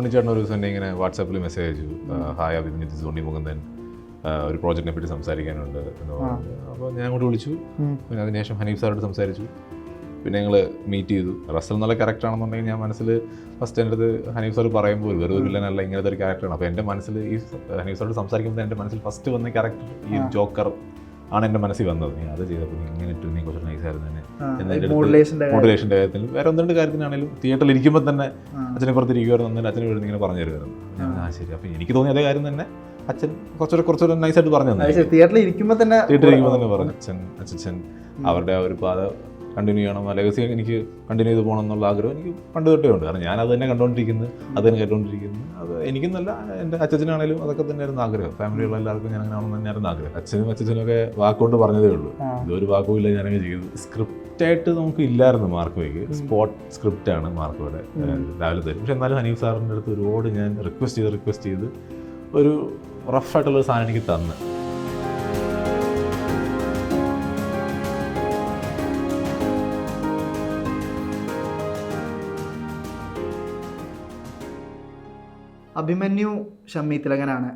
ഉണ്ണിച്ചേട്ടൻ ഒരു ദിവസം എന്നെ ഇങ്ങനെ വാട്സാപ്പിൽ മെസ്സേജ് അയച്ചു. ഹായ് അഭിമന്യു സോണി മുഖം മുകുന്ദൻ ഒരു പ്രോജക്റ്റിനെ പറ്റി സംസാരിക്കാനുണ്ട് എന്ന് പറഞ്ഞു. അപ്പോൾ ഞാൻ അങ്ങോട്ട് വിളിച്ചു. പിന്നെ അതിനുശേഷം ഹനീഫ് സാറോട് സംസാരിച്ചു. പിന്നെ ഞങ്ങൾ മീറ്റ് ചെയ്തു. റസൽ എന്നുള്ള ക്യാരക്ടർ ആണെന്നുണ്ടെങ്കിൽ ഞാൻ മനസ്സിൽ ഫസ്റ്റ് എന്റെ അടുത്ത് ഹനീഫ് സാർ പറയുമ്പോൾ വെറുതെ ഒരു വില്ലനല്ല ഇങ്ങനത്തെ ഒരു ക്യാരക്ടറാണ് അപ്പോൾ എന്റെ മനസ്സിൽ ഈ ഹനീഫ് സാറോട് സംസാരിക്കുമ്പോൾ എന്റെ മനസ്സിൽ ഫസ്റ്റ് വന്ന ക്യാരക്ടർ ഈ ജോക്കർ ആണ് എന്റെ മനസ്സിൽ വന്നത്. നീ അത് ചെയ്തപ്പോൾ നീ ഇങ്ങനെ ഇട്ടു നീ കുറച്ച് നൈസായിരുന്നു തന്നെ മോഡുലേഷന്റെ കാര്യത്തിൽ വേറെ ഒന്ന് രണ്ട് കാര്യത്തിനാണെങ്കിലും തിയേറ്ററിൽ ഇരിക്കുമ്പോൾ തന്നെ അച്ഛനെ പുറത്തിരിക്കുമായിരുന്നു എന്നാൽ അന്നേരം അച്ഛനെ വീട് ഇങ്ങനെ പറഞ്ഞു തരുമായിരുന്നു. ആ. ശരി. അപ്പം എനിക്ക് തോന്നിയ അതേ കാര്യം തന്നെ അച്ഛൻ കുറച്ചുകൂടെ കുറച്ചുകൂടെ നൈസായിട്ട് പറഞ്ഞു തന്നെ. തിയേറ്ററിൽ ഇരിക്കുമ്പോൾ തന്നെ തിയേറ്ററിൽ ഇരിക്കുമ്പോൾ തന്നെ പറഞ്ഞു. അച്ഛൻ അച്ഛൻ അവരുടെ ആ ഒരു പാത കണ്ടിന്യൂ ചെയ്യണം. ലെഗസി എനിക്ക് കണ്ടിന്യൂ ചെയ്ത് പോകണം എന്നുള്ള ആഗ്രഹം എനിക്ക് പണ്ട് തൊട്ടേ ഉണ്ട്. കാരണം ഞാൻ അത് തന്നെ കണ്ടുകൊണ്ടിരിക്കുന്നത് അത് തന്നെ കേട്ടുകൊണ്ടിരിക്കുന്നത് അത് എനിക്കെന്നല്ല എന്റെ അച്ഛനാണേലും അതൊക്കെ തന്നെയായിരുന്നു ആഗ്രഹം. ഫാമിലിയുള്ള എല്ലാവർക്കും ഞാൻ അങ്ങനെ ആണെന്ന് തന്നെയായിരുന്നു ആഗ്രഹം. അച്ഛനും അച്ഛനും ഒക്കെ വാക്കുകൊണ്ട് പറഞ്ഞതേ ഉള്ളൂ. ഇതൊരു വാക്കും ഇല്ല ഞാനങ്ങ് ചെയ്തു. സ്ക്രിപ്റ്റ് ആയിട്ട് നമുക്ക് ഇല്ലായിരുന്നു മാർക്ക് വയ്ക്ക്. സ്പോട്ട് സ്ക്രിപ്റ്റ് ആണ് മാർക്ക് ഇവിടെ രാവിലെ തരും. പക്ഷെ എന്നാലും ഹനീഫ് സാറിന്റെ അടുത്ത് ഒരുപാട് ഞാൻ റിക്വസ്റ്റ് ചെയ്ത് റിക്വസ്റ്റ് ചെയ്ത് ഒരു റഫായിട്ടുള്ള സാധനം എനിക്ക് തന്നു. അഭിമന്യു ഷമ്മി തിലകനാണ്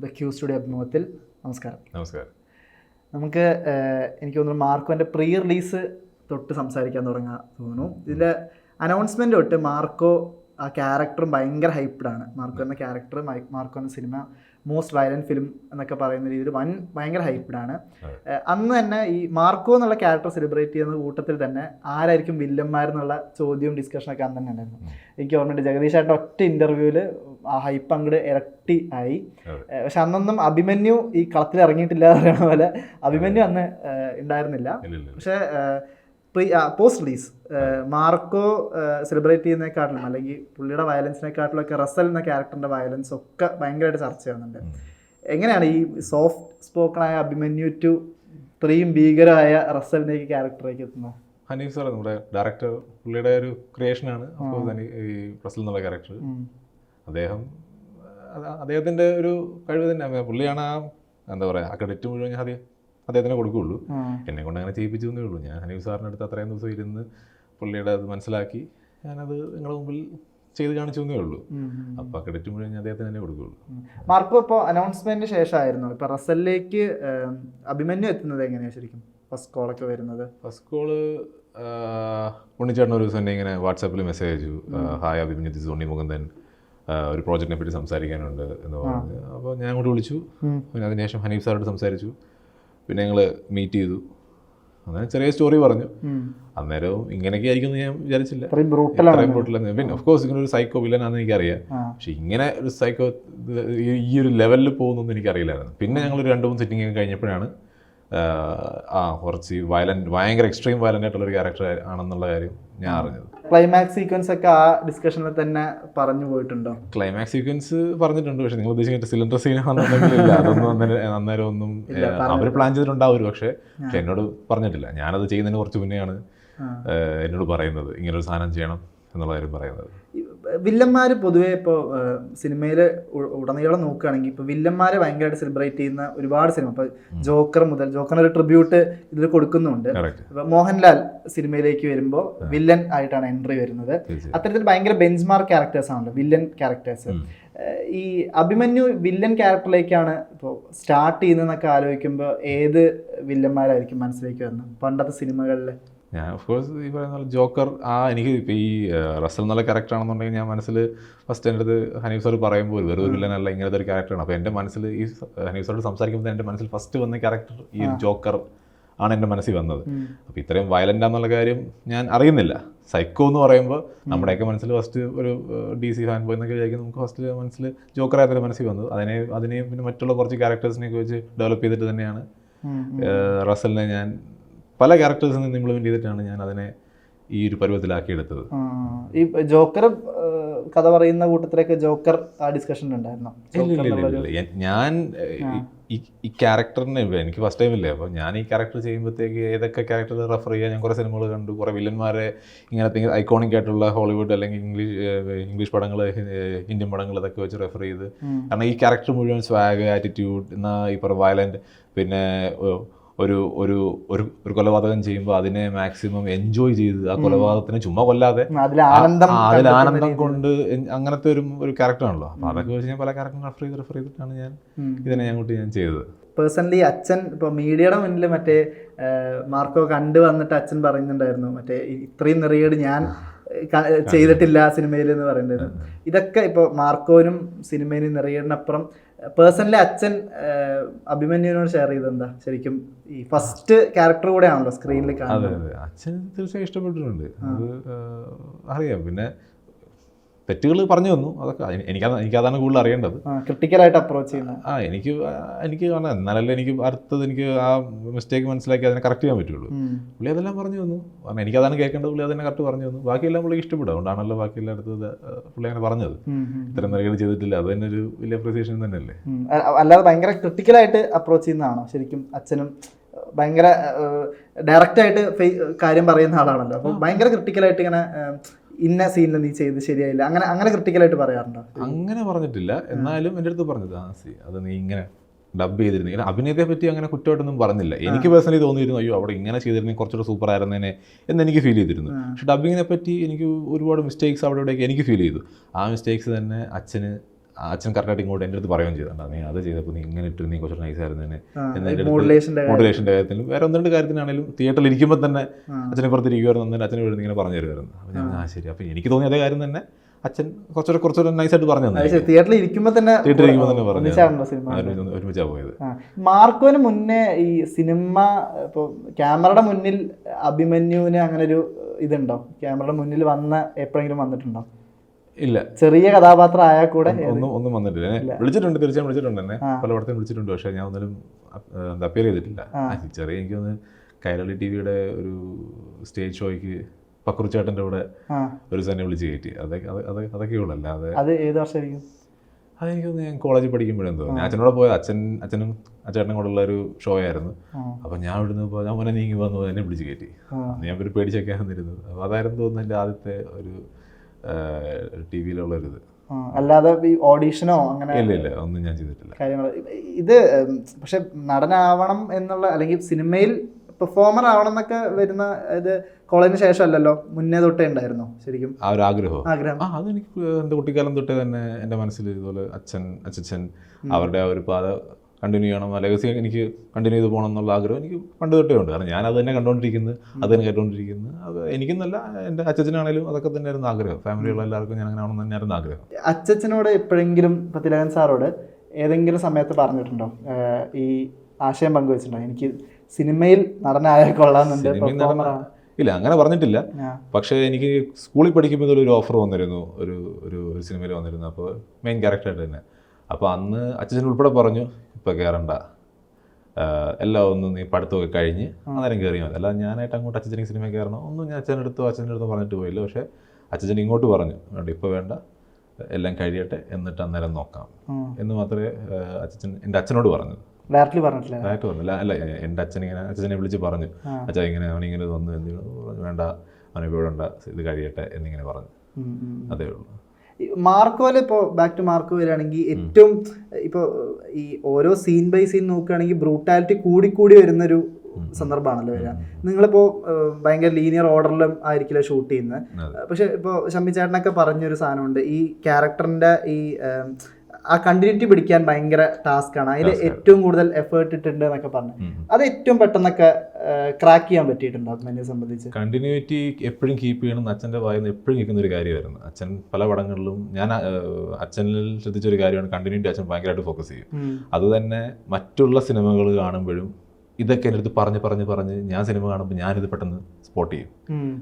ദ ക്യൂ സ്റ്റുഡിയോ അഭിമുഖത്തിൽ. നമസ്കാരം. നമസ്കാരം. നമുക്ക് എനിക്ക് തോന്നുന്നു മാർക്കോന്റെ പ്രീ റിലീസ് തൊട്ട് സംസാരിക്കാൻ തുടങ്ങാൻ തോന്നുന്നു. ഇതിന്റെ അനൗൺസ്മെന്റ് തൊട്ട് മാർക്കോ ആ ക്യാരക്ടറും ഭയങ്കര ഹൈപ്ഡ് ആണ്. മാർക്കോ എന്ന ക്യാരക്ടർ മാർക്കോ എന്ന സിനിമ മോസ്റ്റ് വയലന്റ് ഫിലിം എന്നൊക്കെ പറയുന്ന രീതിയിൽ വൻ ഭയങ്കര ഹൈപ്ഡ് ആണ്. അന്ന് തന്നെ ഈ മാർക്കോ എന്നുള്ള ക്യാരക്ടർ സെലിബ്രേറ്റ് ചെയ്യുന്ന കൂട്ടത്തിൽ തന്നെ ആരായിരിക്കും വില്ലന്മാരെന്നുള്ള ചോദ്യവും ഡിസ്കഷനൊക്കെ അന്ന് തന്നെ ഉണ്ടായിരുന്നു. എനിക്ക് ഓർമ്മയുണ്ട് ജഗദീഷ് ചേട്ടൻ ഒറ്റ ഇന്റർവ്യൂവിൽ ആ ഹൈപ്പ് അങ്ങോട്ട് ഇരട്ടി ആയി. പക്ഷെ അന്നൊന്നും അഭിമന്യു ഈ കളത്തിൽ ഇറങ്ങിയിട്ടില്ല എന്ന് പറയുന്ന പോലെ അഭിമന്യു അന്ന് ഉണ്ടായിരുന്നില്ല. പക്ഷേ pre post release Marco celebrate ചെയ്യുന്നതിനെക്കാട്ടിലും അല്ലെങ്കിൽ പുള്ളിയുടെ വയലൻസിനെക്കാട്ടിലും ഒക്കെ റസൽ എന്ന ക്യാരക്ടറിന്റെ വയലൻസ് ഒക്കെ ഭയങ്കരമായിട്ട് ചർച്ച ചെയ്യുന്നുണ്ട് എങ്ങനെയാണ് ഈ സോഫ്റ്റ് സ്പോക്കണായ അഭിമന്യു ടു ഇത്രയും ഭീകരമായ റസലിലേക്ക് ക്യാരക്ടറേക്ക് എത്തുന്നത്? ഹനീഫ് സാർ നമ്മുടെ ഡയറക്ടർ പുള്ളിയുടെ ഒരു ക്രിയേഷനാണ് ഈ റസൽ എന്നുള്ള ക്യാരക്ടർ അദ്ദേഹം അദ്ദേഹത്തിന്റെ അദ്ദേഹത്തിന്റെ ഒരു കഴിവ് തന്നെ പുള്ളിയാണ് ആ എന്താ പറയുക ആ ക്രെഡിറ്റ് മുഴുവൻ ഞാൻ ആദ്യം അദ്ദേഹത്തിനെ കൊടുക്കുകയുള്ളൂ. എന്നെ കൊണ്ട് അങ്ങനെ ചെയ്യിപ്പിച്ചു എന്നേ ഉള്ളൂ. ഞാൻ ഹനീഫ് സാറിന്റെ അടുത്ത് അത്രയും ദിവസം ഇരുന്ന് പുള്ളിയുടെ അത് മനസ്സിലാക്കി ഞാനത് നിങ്ങളുടെ മുമ്പിൽ ചെയ്ത് കാണിച്ചു എന്നേ ഉള്ളൂ. അപ്പോൾ ക്രെഡിറ്റ് മുഴുവൻ ഞാൻ അദ്ദേഹത്തിന് തന്നെ കൊടുക്കുകയുള്ളൂ. മാർക്കോ ഇപ്പോൾ അനൗൺസ്മെന്റിന് ശേഷമായിരുന്നു. ഇപ്പൊ റസലിലേക്ക് അഭിമന്യു എത്തുന്നത് എങ്ങനെയാണ് ശരിക്കും? ഫസ്റ്റ് കോളൊക്കെ വരുന്നത്. ഫസ്റ്റ് കോൾ ഉണ്ണിച്ചേട്ടൻ ഒരു ദിവസം എന്നെ ഇങ്ങനെ വാട്സാപ്പിൽ മെസ്സേജ് അയച്ചു. Hi Abhimanyu this Unni Mukundan. ഒരു പ്രോജക്റ്റിനെ പറ്റി സംസാരിക്കാനുണ്ട് എന്ന് പറഞ്ഞു. അപ്പോൾ ഞാൻ അങ്ങോട്ട് വിളിച്ചു. പിന്നെ അതിനുശേഷം ഹനീഫ് സാറോട് സംസാരിച്ചു. പിന്നെ ഞങ്ങൾ മീറ്റ് ചെയ്തു. അങ്ങനെ ചെറിയ സ്റ്റോറി പറഞ്ഞു. അന്നേരവും ഇങ്ങനെയൊക്കെ ആയിരിക്കും ഞാൻ വിചാരിച്ചില്ല. ബ്രൂട്ടലാണ് പിന്നെ ഓഫ് കോഴ്സ് ഇങ്ങനെ ഒരു സൈക്കോ വില്ലനാണെന്ന് എനിക്കറിയാം. പക്ഷെ ഇങ്ങനെ ഒരു സൈക്കോ ഈ ഒരു ലെവലിൽ പോകുന്നൊന്നും എനിക്കറിയില്ലായിരുന്നു. പിന്നെ ഞങ്ങൾ രണ്ട് മൂന്ന് സിറ്റിംഗ് ഒക്കെ കഴിഞ്ഞപ്പോഴാണ് ആ കുറച്ച് വയലന്റ് ഭയങ്കര എക്സ്ട്രീം വയലന്റ് ആയിട്ടുള്ള ഒരു ക്യാരക്ടർ ആണെന്നുള്ള കാര്യം ഞാൻ അറിഞ്ഞത്. ക്ലൈമാക്സ് സീക്വൻസ് ഒക്കെ ആ ഡിസ്കഷനിൽ തന്നെ പറഞ്ഞു പോയിട്ടുണ്ടോ? ക്ലൈമാക്സ് സീക്വൻസ് പറഞ്ഞിട്ടുണ്ട് പക്ഷെ നിങ്ങൾ ഉദ്ദേശിക്കുന്ന സിലിണ്ടർ സീൻ ആണെന്നുണ്ടെങ്കിൽ അതൊന്നും അന്നേരം ഒന്നും അവർ പ്ലാൻ ചെയ്തിട്ടുണ്ടാവും പക്ഷേ പക്ഷെ എന്നോട് പറഞ്ഞിട്ടില്ല. ഞാനത് ചെയ്യുന്നതിന് കുറച്ച് മുന്നെയാണ് എന്നോട് പറയുന്നത്. ഇങ്ങനൊരു സാധനം ചെയ്യണം എന്നുള്ള കാര്യം പറയുന്നത്. വില്ലന്മാർ പൊതുവേ ഇപ്പോൾ സിനിമയിൽ ഉടനീളം നോക്കുകയാണെങ്കിൽ ഇപ്പോൾ വില്ലന്മാരെ ഭയങ്കരമായിട്ട് സെലിബ്രേറ്റ് ചെയ്യുന്ന ഒരുപാട് സിനിമ. ഇപ്പോൾ ജോക്കർ മുതൽ ജോക്കറിന് ഒരു ട്രിബ്യൂട്ട് ഇതിൽ കൊടുക്കുന്നുണ്ട് മോഹൻലാൽ സിനിമയിലേക്ക് വരുമ്പോൾ വില്ലൻ ആയിട്ടാണ് എൻട്രി വരുന്നത്. അത്തരത്തിൽ ഭയങ്കര ബെഞ്ച് മാർക്ക് ക്യാരക്ടേഴ്സ് ആണല്ലോ വില്ലൻ ക്യാരക്ടേഴ്സ്. ഈ അഭിമന്യു വില്ലൻ ക്യാരക്ടറിലേക്കാണ് ഇപ്പോൾ സ്റ്റാർട്ട് ചെയ്യുന്നതെന്നൊക്കെ ആലോചിക്കുമ്പോൾ ഏത് വില്ലന്മാരായിരിക്കും മനസ്സിലേക്ക് വരുന്നത്? പണ്ടത്തെ സിനിമകളിൽ ഞാൻ ഓഫ് കോഴ്സ് ഈ പറയുന്ന പോലെ ജോക്കർ ആ എനിക്ക് ഇപ്പോൾ ഈ റസൽ എന്നുള്ള ക്യാരക്ടർ ആണെന്നുണ്ടെങ്കിൽ ഞാൻ മനസ്സിൽ ഫസ്റ്റ് എന്റെ അടുത്ത് ഹനീഫ് സാർ പറയുമ്പോൾ വെറുതെ ഒരു വില്ലനല്ല ഇങ്ങനത്തെ ഒരു ക്യാരക്ടറാണ് അപ്പോൾ എന്റെ മനസ്സിൽ ഈ ഹനീഫ് സാറോട് സംസാരിക്കുമ്പോൾ എന്റെ മനസ്സിൽ ഫസ്റ്റ് വന്ന ക്യാരക്ടർ ഈ ജോക്കർ ആണ് എന്റെ മനസ്സിൽ വന്നത്. അപ്പോൾ ഇത്രയും വയലന്റ് ആണെന്നുള്ള കാര്യം ഞാൻ അറിയുന്നില്ല. സൈക്കോ എന്ന് പറയുമ്പോൾ നമ്മുടെയൊക്കെ മനസ്സിൽ ഫസ്റ്റ് ഒരു ഡി സി ഫാൻ ബോയ് എന്നൊക്കെ വിചാരിക്കും നമുക്ക് ഫസ്റ്റ് മനസ്സിൽ ജോക്കറായിട്ട് മനസ്സിൽ വന്നത്. അതിനെ അതിനെയും പിന്നെ മറ്റുള്ള കുറച്ച് ക്യാരക്ടേഴ്സിനെയൊക്കെ വെച്ച് ഡെവലപ്പ് ചെയ്തിട്ട് തന്നെയാണ് റസലിനെ ഞാൻ പല ക്യാരക്ടേഴ്സിൽ നിന്ന് ഇംപ്ലിമെന്റ് ചെയ്തിട്ടാണ് ഞാൻ അതിനെ ഈ ഒരു പരുവത്തിലാക്കി എടുത്തത് ഈ ജോക്കർ കഥ പറയുന്ന കൂട്ടത്തിലേക്ക് ജോക്കർ ആ ഡിസ്കഷൻ ഉണ്ടായിരുന്നു. ഞാൻ- ഈ ക്യാരക്ടറിന് എനിക്ക് ഫസ്റ്റ് ടൈം ഇല്ലേ? അപ്പോൾ ഞാൻ ഈ ക്യാരക്ടർ ചെയ്യുമ്പോഴത്തേക്ക് ഏതൊക്കെ ക്യാരക്ടർ റെഫർ ചെയ്യാൻ ഞാൻ കുറേ സിനിമകൾ കണ്ടു. കുറേ വില്ലന്മാരെ ഇങ്ങനത്തെ ഐക്കോണിക് ആയിട്ടുള്ള ഹോളിവുഡ് അല്ലെങ്കിൽ ഇംഗ്ലീഷ് ഇംഗ്ലീഷ് പടങ്ങൾ ഇന്ത്യൻ പടങ്ങൾ ഇതൊക്കെ വെച്ച് റെഫർ ചെയ്ത്. കാരണം ഈ ക്യാരക്ടർ മുഴുവൻ സ്വാഗ് ആറ്റിറ്റ്യൂഡ് എന്നാൽ ഇപ്പോൾ വയലന്റ് പിന്നെ ഒരു ഒരു ഒരു ഒരു കൊലപാതകം ചെയ്യുമ്പോൾ അതിനെ മാക്സിമം എൻജോയ് ചെയ്ത് ആ കൊലപാതകത്തിനെ ചുമ്മാ കൊല്ലാതെ അതിൽ ആനന്ദം കൊണ്ട് അങ്ങനത്തെ ഒരു ഒരു ക്യാരക്ടറാണല്ലോ അപ്പോൾ അതൊക്കെ വെച്ച് ഞാൻ പല ക്യാരക്ടറും റെഫർ ചെയ്ത് റെഫർ ചെയ്തിട്ടാണ് ഞാൻ. ഇതിനെ ഞാൻ കൂട്ടി ഞാൻ ചെയ്തത്. പേഴ്സണലി അച്ഛൻ ഇപ്പോൾ മീഡിയയുടെ മുന്നിൽ മറ്റേ മാർക്കോ കണ്ടു വന്നിട്ട് അച്ഛൻ പറയുന്നുണ്ടായിരുന്നു. മറ്റേ ഇത്രയും നിറയേട് ഞാൻ ചെയ്തിട്ടില്ല സിനിമയിൽ എന്ന് പറയുന്നത് ഇതൊക്കെ ഇപ്പോൾ മാർക്കോനും സിനിമയിലും നിറയേടിനപ്പുറം പേഴ്സണലി അച്ഛൻ അഭിമന്യുവിനോട് ഷെയർ ചെയ്തെന്താ? ശരിക്കും ഈ ഫസ്റ്റ് ക്യാരക്ടർ കൂടെ ആണല്ലോ സ്ക്രീനിൽ കാണുന്നത്. അതെ. അച്ഛൻ തീർച്ചയായും ഇഷ്ടപ്പെട്ടിട്ടുണ്ട്. അത് അറിയാം. പിന്നെ തെറ്റുകൾ പറഞ്ഞു തന്നു. അതൊക്കെ എനിക്ക് എനിക്കത് എനിക്കതാണ് കൂടുതൽ അറിയേണ്ടത്. ക്രിട്ടിക്കലായിട്ട് അപ്രോച്ച് ചെയ്യുന്നത് ആ എനിക്ക് എനിക്ക് കാരണം എന്നാലല്ലേ എനിക്ക് അടുത്തത് എനിക്ക് ആ മിസ്റ്റേക്ക് മനസ്സിലാക്കി അതിനെ കറക്റ്റ് ചെയ്യാൻ പറ്റുള്ളൂ. പുള്ളി അതെല്ലാം പറഞ്ഞു തന്നു. കാരണം എനിക്കതാണ് കേൾക്കേണ്ടത് പുള്ളി അതിനെ കറക്റ്റ് പറഞ്ഞു തന്നു. ബാക്കിയെല്ലാം പുള്ളി ഇഷ്ടപ്പെടും അതുകൊണ്ടാണല്ലോ ബാക്കിയെല്ലാം അടുത്തത് പുള്ളി അങ്ങനെ പറഞ്ഞത്. ഇത്തരം നിലകൾ ചെയ്തിട്ടില്ല. അത് തന്നെ ഒരു വലിയ അപ്രീസിയേഷൻ തന്നെയല്ലേ? അല്ലാതെ ഭയങ്കര ക്രിട്ടിക്കലായിട്ട് അപ്രോച്ച് ചെയ്യുന്നതാണോ? ശരിക്കും അച്ഛനും ഭയങ്കര ഡയറക്റ്റ് ആയിട്ട് കാര്യം പറയുന്ന ആളാണല്ലോ. അപ്പോൾ ഭയങ്കര ക്രിട്ടിക്കലായിട്ട് ഇങ്ങനെ ഇന്ന സീനിൽ നീ ചെയ്ത് ശരിയായില്ല. അങ്ങനെ അങ്ങനെ ക്രിട്ടിക്കലായിട്ട് പറയാറുണ്ടോ? അങ്ങനെ പറഞ്ഞിട്ടില്ല. എന്നാലും എന്റെ അടുത്ത് പറഞ്ഞത് ആ സി അത് നീ ഇങ്ങനെ ഡബ് ചെയ്തിരുന്നു. ഇങ്ങനെ അഭിനയത്തെ പറ്റി അങ്ങനെ കുറ്റമായിട്ടൊന്നും പറഞ്ഞില്ല. എനിക്ക് പേഴ്സണലി തോന്നിയിരുന്നു അയ്യോ അവിടെ ഇങ്ങനെ ചെയ്തിരുന്നെങ്കിൽ കുറച്ചുകൂടെ സൂപ്പർ ആയിരുന്നേനെ എന്ന് എനിക്ക് ഫീൽ ചെയ്തിരുന്നു. പക്ഷെ ഡബിങ്ങിനെ പറ്റി എനിക്ക് ഒരുപാട് മിസ്റ്റേക്സ് അവിടെ ഇവിടെയൊക്കെ എനിക്ക് ഫീൽ ചെയ്തു. ആ മിസ്റ്റേക്സ് തന്നെ അച്ഛന് അച്ഛൻ കറക്റ്റായിട്ട് ഇങ്ങോട്ട് എന്റെ അടുത്ത് പറയുകയും ചെയ്തിട്ടുണ്ട് നീ അത് ചെയ്തപ്പോൾ നീ ഇങ്ങനെ ഇട്ട് നീ കുറച്ച് നൈസ് ആയിരുന്നേനെ. എന്ന് എന്റെ അടുത്ത് മോഡുലേഷന്റെ കാര്യത്തിലും വേറെ ഒന്ന് രണ്ട് കാര്യത്തിനാണെങ്കിലും തിയേറ്ററിൽ ഇരിക്കുമ്പോൾ തന്നെ അച്ഛനെ പുറത്ത് ഇരിക്കുമായിരുന്നു അന്നേരം അച്ഛനെ വീട് ഇങ്ങനെ പറഞ്ഞു തരുമായിരുന്നു. അപ്പോൾ ഞാൻ ആ. ശരി. അപ്പോൾ എനിക്ക് തോന്നിയ അതേ കാര്യം തന്നെ അച്ഛൻ കുറച്ചുകൂടെ കുറച്ചുകൂടെ നൈസായിട്ട് പറഞ്ഞു തന്നെ. തിയേറ്ററിൽ ഇരിക്കുമ്പോൾ തന്നെ തിയേറ്ററിൽ ഇരിക്കുമ്പോൾ തന്നെ പറഞ്ഞു. ഒരുമിച്ചാണ് പോയത്. മാർക്കോന് മുന്നേ ഈ സിനിമ ഇപ്പോൾ ക്യാമറയുടെ മുന്നിൽ അഭിമന്യുവിന് അങ്ങനെ ഒരു ഇതുണ്ടോ? ക്യാമറയുടെ മുന്നിൽ വന്ന എപ്പോഴെങ്കിലും വന്നിട്ടുണ്ടോ? ഇല്ല. ചെറിയ കഥാപാത്രം ആയാൽ കൂടെ ഒന്നും ഒന്നും വന്നിട്ടില്ല. വിളിച്ചിട്ടുണ്ട് തീർച്ചയായും വിളിച്ചിട്ടുണ്ട് എന്നെ. പലയിടത്തും വിളിച്ചിട്ടുണ്ട്. പക്ഷേ ഞാൻ ഒന്നിലും അപ്പിയർ ചെയ്തിട്ടില്ല. ചെറിയ എനിക്കൊന്ന് കൈരളി ടി വിയുടെ ഒരു സ്റ്റേജ് ഷോയ്ക്ക് പക്രുച്ചേട്ടന്റെ കൂടെ ഒരു സെന്നെ വിളിച്ച് കയറ്റി. അതൊക്കെ അത് അത് അതൊക്കെ ഉള്ളൂ. അല്ലാതെ അത് ഏത് വർഷമായിരിക്കും? അതെനിക്കൊന്ന് ഞാൻ കോളേജിൽ പഠിക്കുമ്പോഴെന്ന് തോന്നുന്നു ഞാൻ അച്ഛനോട് പോയത് അച്ഛൻ അച്ഛനും അച്ഛനും കൂടെ ഉള്ള ഒരു ഷോ ആയിരുന്നു. അപ്പം ഞാൻ ഇവിടുന്ന് ഞാൻ മോനെ നീങ്ങി വന്നു എന്നെ വിളിച്ച് കയറ്റി. ഞാൻ ഒരു പേടിച്ചൊക്കെയാണ് നിന്നിരുന്നത് അപ്പോൾ അതായിരുന്നു തോന്നുന്നു എന്റെ ആദ്യത്തെ ഒരു ടി വിയിലുള്ള ഒരു ഇത് അല്ലാതെ ഈ ഓഡീഷനോ അങ്ങനെ ഇല്ല ഇല്ല ഒന്നും ഞാൻ ചെയ്തിട്ടില്ല. കാര്യങ്ങൾ ഇത് പക്ഷെ നടനാവണം എന്നുള്ള അല്ലെങ്കിൽ സിനിമയിൽ പെർഫോമർ ആവണം എന്നൊക്കെ വരുന്ന ഇത് കോളേജിന് ശേഷം അല്ലല്ലോ മുന്നേ തൊട്ടേ ഉണ്ടായിരുന്നു ശരിക്കും? ആ ഒരു ആഗ്രഹം? ആഗ്രഹം. ആ അതെനിക്ക് എന്റെ കുട്ടിക്കാലം തൊട്ടേ തന്നെ എന്റെ മനസ്സിൽ ഇതുപോലെ അച്ഛൻ അച്ഛൻ അവരുടെ ആ ഒരു പാത കണ്ടിന്യൂ ചെയ്യണം. ലെഗസി എനിക്ക് കണ്ടിന്യൂ ചെയ്ത് പോകണം എന്നുള്ള ആഗ്രഹം എനിക്ക് പണ്ട് തൊട്ടേ ഉണ്ട്. കാരണം ഞാൻ അത് തന്നെ കണ്ടുകൊണ്ടിരിക്കുന്നത് അത് തന്നെ കേട്ടുകൊണ്ടിരിക്കുന്നത് അത് എനിക്കെന്നല്ല എന്റെ അച്ഛനാണേലും അതൊക്കെ തന്നെയായിരുന്നു ആഗ്രഹം. ഫാമിലിയുള്ള എല്ലാവർക്കും ഞാൻ അങ്ങനെ ആണെന്ന് തന്നെയായിരുന്നു ആഗ്രഹം. അച്ഛനോട് എപ്പോഴെങ്കിലും തിലകൻ സാറോട് ഏതെങ്കിലും സമയത്ത് പറഞ്ഞിട്ടുണ്ടോ? ഈ ആശയം പങ്കുവെച്ചിട്ടുണ്ടോ? എനിക്ക് സിനിമയിൽ നടനായ കൊള്ളാമെന്നുണ്ട് ഇല്ല അങ്ങനെ പറഞ്ഞിട്ടില്ല. പക്ഷേ എനിക്ക് സ്കൂളിൽ പഠിക്കുമ്പോൾ ഒരു ഓഫർ വന്നിരുന്നു ഒരു ഒരു സിനിമയിൽ വന്നിരുന്നു. അപ്പോൾ മെയിൻ ക്യാരക്ടറായിട്ട് തന്നെ. അപ്പോൾ അന്ന് അച്ഛൻ ഉൾപ്പെടെ പറഞ്ഞു ഇപ്പോൾ കയറണ്ട എല്ലാം ഒന്നും നീ പഠിത്തമൊക്കെ കഴിഞ്ഞ് അന്നേരം കയറി മതി. അല്ലാതെ ഞാനായിട്ട് അങ്ങോട്ട് അച്ഛനെ സിനിമ കയറണം. ഒന്നും ഞാൻ അച്ഛന്റെ അടുത്തോ അച്ഛന്റെ അടുത്തോ പറഞ്ഞിട്ട് പോയില്ല. പക്ഷേ അച്ഛൻ ഇങ്ങോട്ട് പറഞ്ഞു വേണ്ട ഇപ്പോൾ വേണ്ട. എല്ലാം കഴിയട്ടെ. എന്നിട്ട് അന്നേരം നോക്കാം. എന്ന് മാത്രമേ അച്ഛൻ എന്റെ അച്ഛനോട് പറഞ്ഞു പറഞ്ഞിട്ടില്ല. ഡയറക്റ്റ് പറഞ്ഞില്ല. അല്ല എന്റെ അച്ഛൻ ഇങ്ങനെ അച്ഛനെ വിളിച്ച് പറഞ്ഞു. അച്ഛാ ഇങ്ങനെ അവനിങ്ങനെ വന്നു എന്തെങ്കിലും വേണ്ട. അവനിപ്പോൾ ഇവിടെ ഉണ്ട്. ഇത് കഴിയട്ടെ. എന്നിങ്ങനെ പറഞ്ഞു. അതേ ഉള്ളൂ. മാർക്കോയിൽ ഇപ്പോൾ ബാക്ക് ടു മാർക്കോ വരികയാണെങ്കിൽ ഏറ്റവും ഇപ്പോൾ ഈ ഓരോ സീൻ ബൈ സീൻ നോക്കുകയാണെങ്കിൽ ബ്രൂട്ടാലിറ്റി കൂടിക്കൂടി വരുന്നൊരു സന്ദർഭമാണല്ലോ വരിക. നിങ്ങളിപ്പോൾ ഭയങ്കര ലീനിയർ ഓർഡറിലും ആയിരിക്കില്ല ഷൂട്ട് ചെയ്യുന്നത്. പക്ഷെ ഇപ്പോൾ ഷമ്മി ചേട്ടനൊക്കെ പറഞ്ഞൊരു സാധനമുണ്ട്. ഈ ക്യാരക്ടറിന്റെ ഈ ആ കണ്ടിന്യൂറ്റി പിടിക്കാൻ ഭയങ്കര ടാസ്ക് ആണ്. അതിൽ ഏറ്റവും കൂടുതൽ എഫേർട്ട് ഇട്ടിട്ടുണ്ട് എന്നൊക്കെ പറഞ്ഞു. അത് ഏറ്റവും പെട്ടെന്നൊക്കെ ക്രാക്ക് ചെയ്യാൻ പറ്റിയിട്ടുണ്ടോ അതിനെ സംബന്ധിച്ച്. കണ്ടിന്യൂറ്റി എപ്പോഴും കീപ്പ് ചെയ്യണം. അച്ഛന്റെ വായന എപ്പോഴും കേൾക്കുന്ന ഒരു കാര്യമായിരുന്നു. അച്ഛൻ പല പടങ്ങളിലും ഞാൻ അച്ഛനിൽ ശ്രദ്ധിച്ച ഒരു കാര്യമാണ്. കണ്ടിന്യൂറ്റി അച്ഛൻ ഭയങ്കരമായിട്ട് ഫോക്കസ് ചെയ്യും. അതുതന്നെ അത് തന്നെ മറ്റുള്ള സിനിമകൾ കാണുമ്പോഴും ഇതൊക്കെ എന്റെ അടുത്ത് പറഞ്ഞ് പറഞ്ഞ് പറഞ്ഞ് ഞാൻ സിനിമ കാണുമ്പോൾ ഞാനിത് പെട്ടെന്ന് സ്പോട്ട് ചെയ്യും.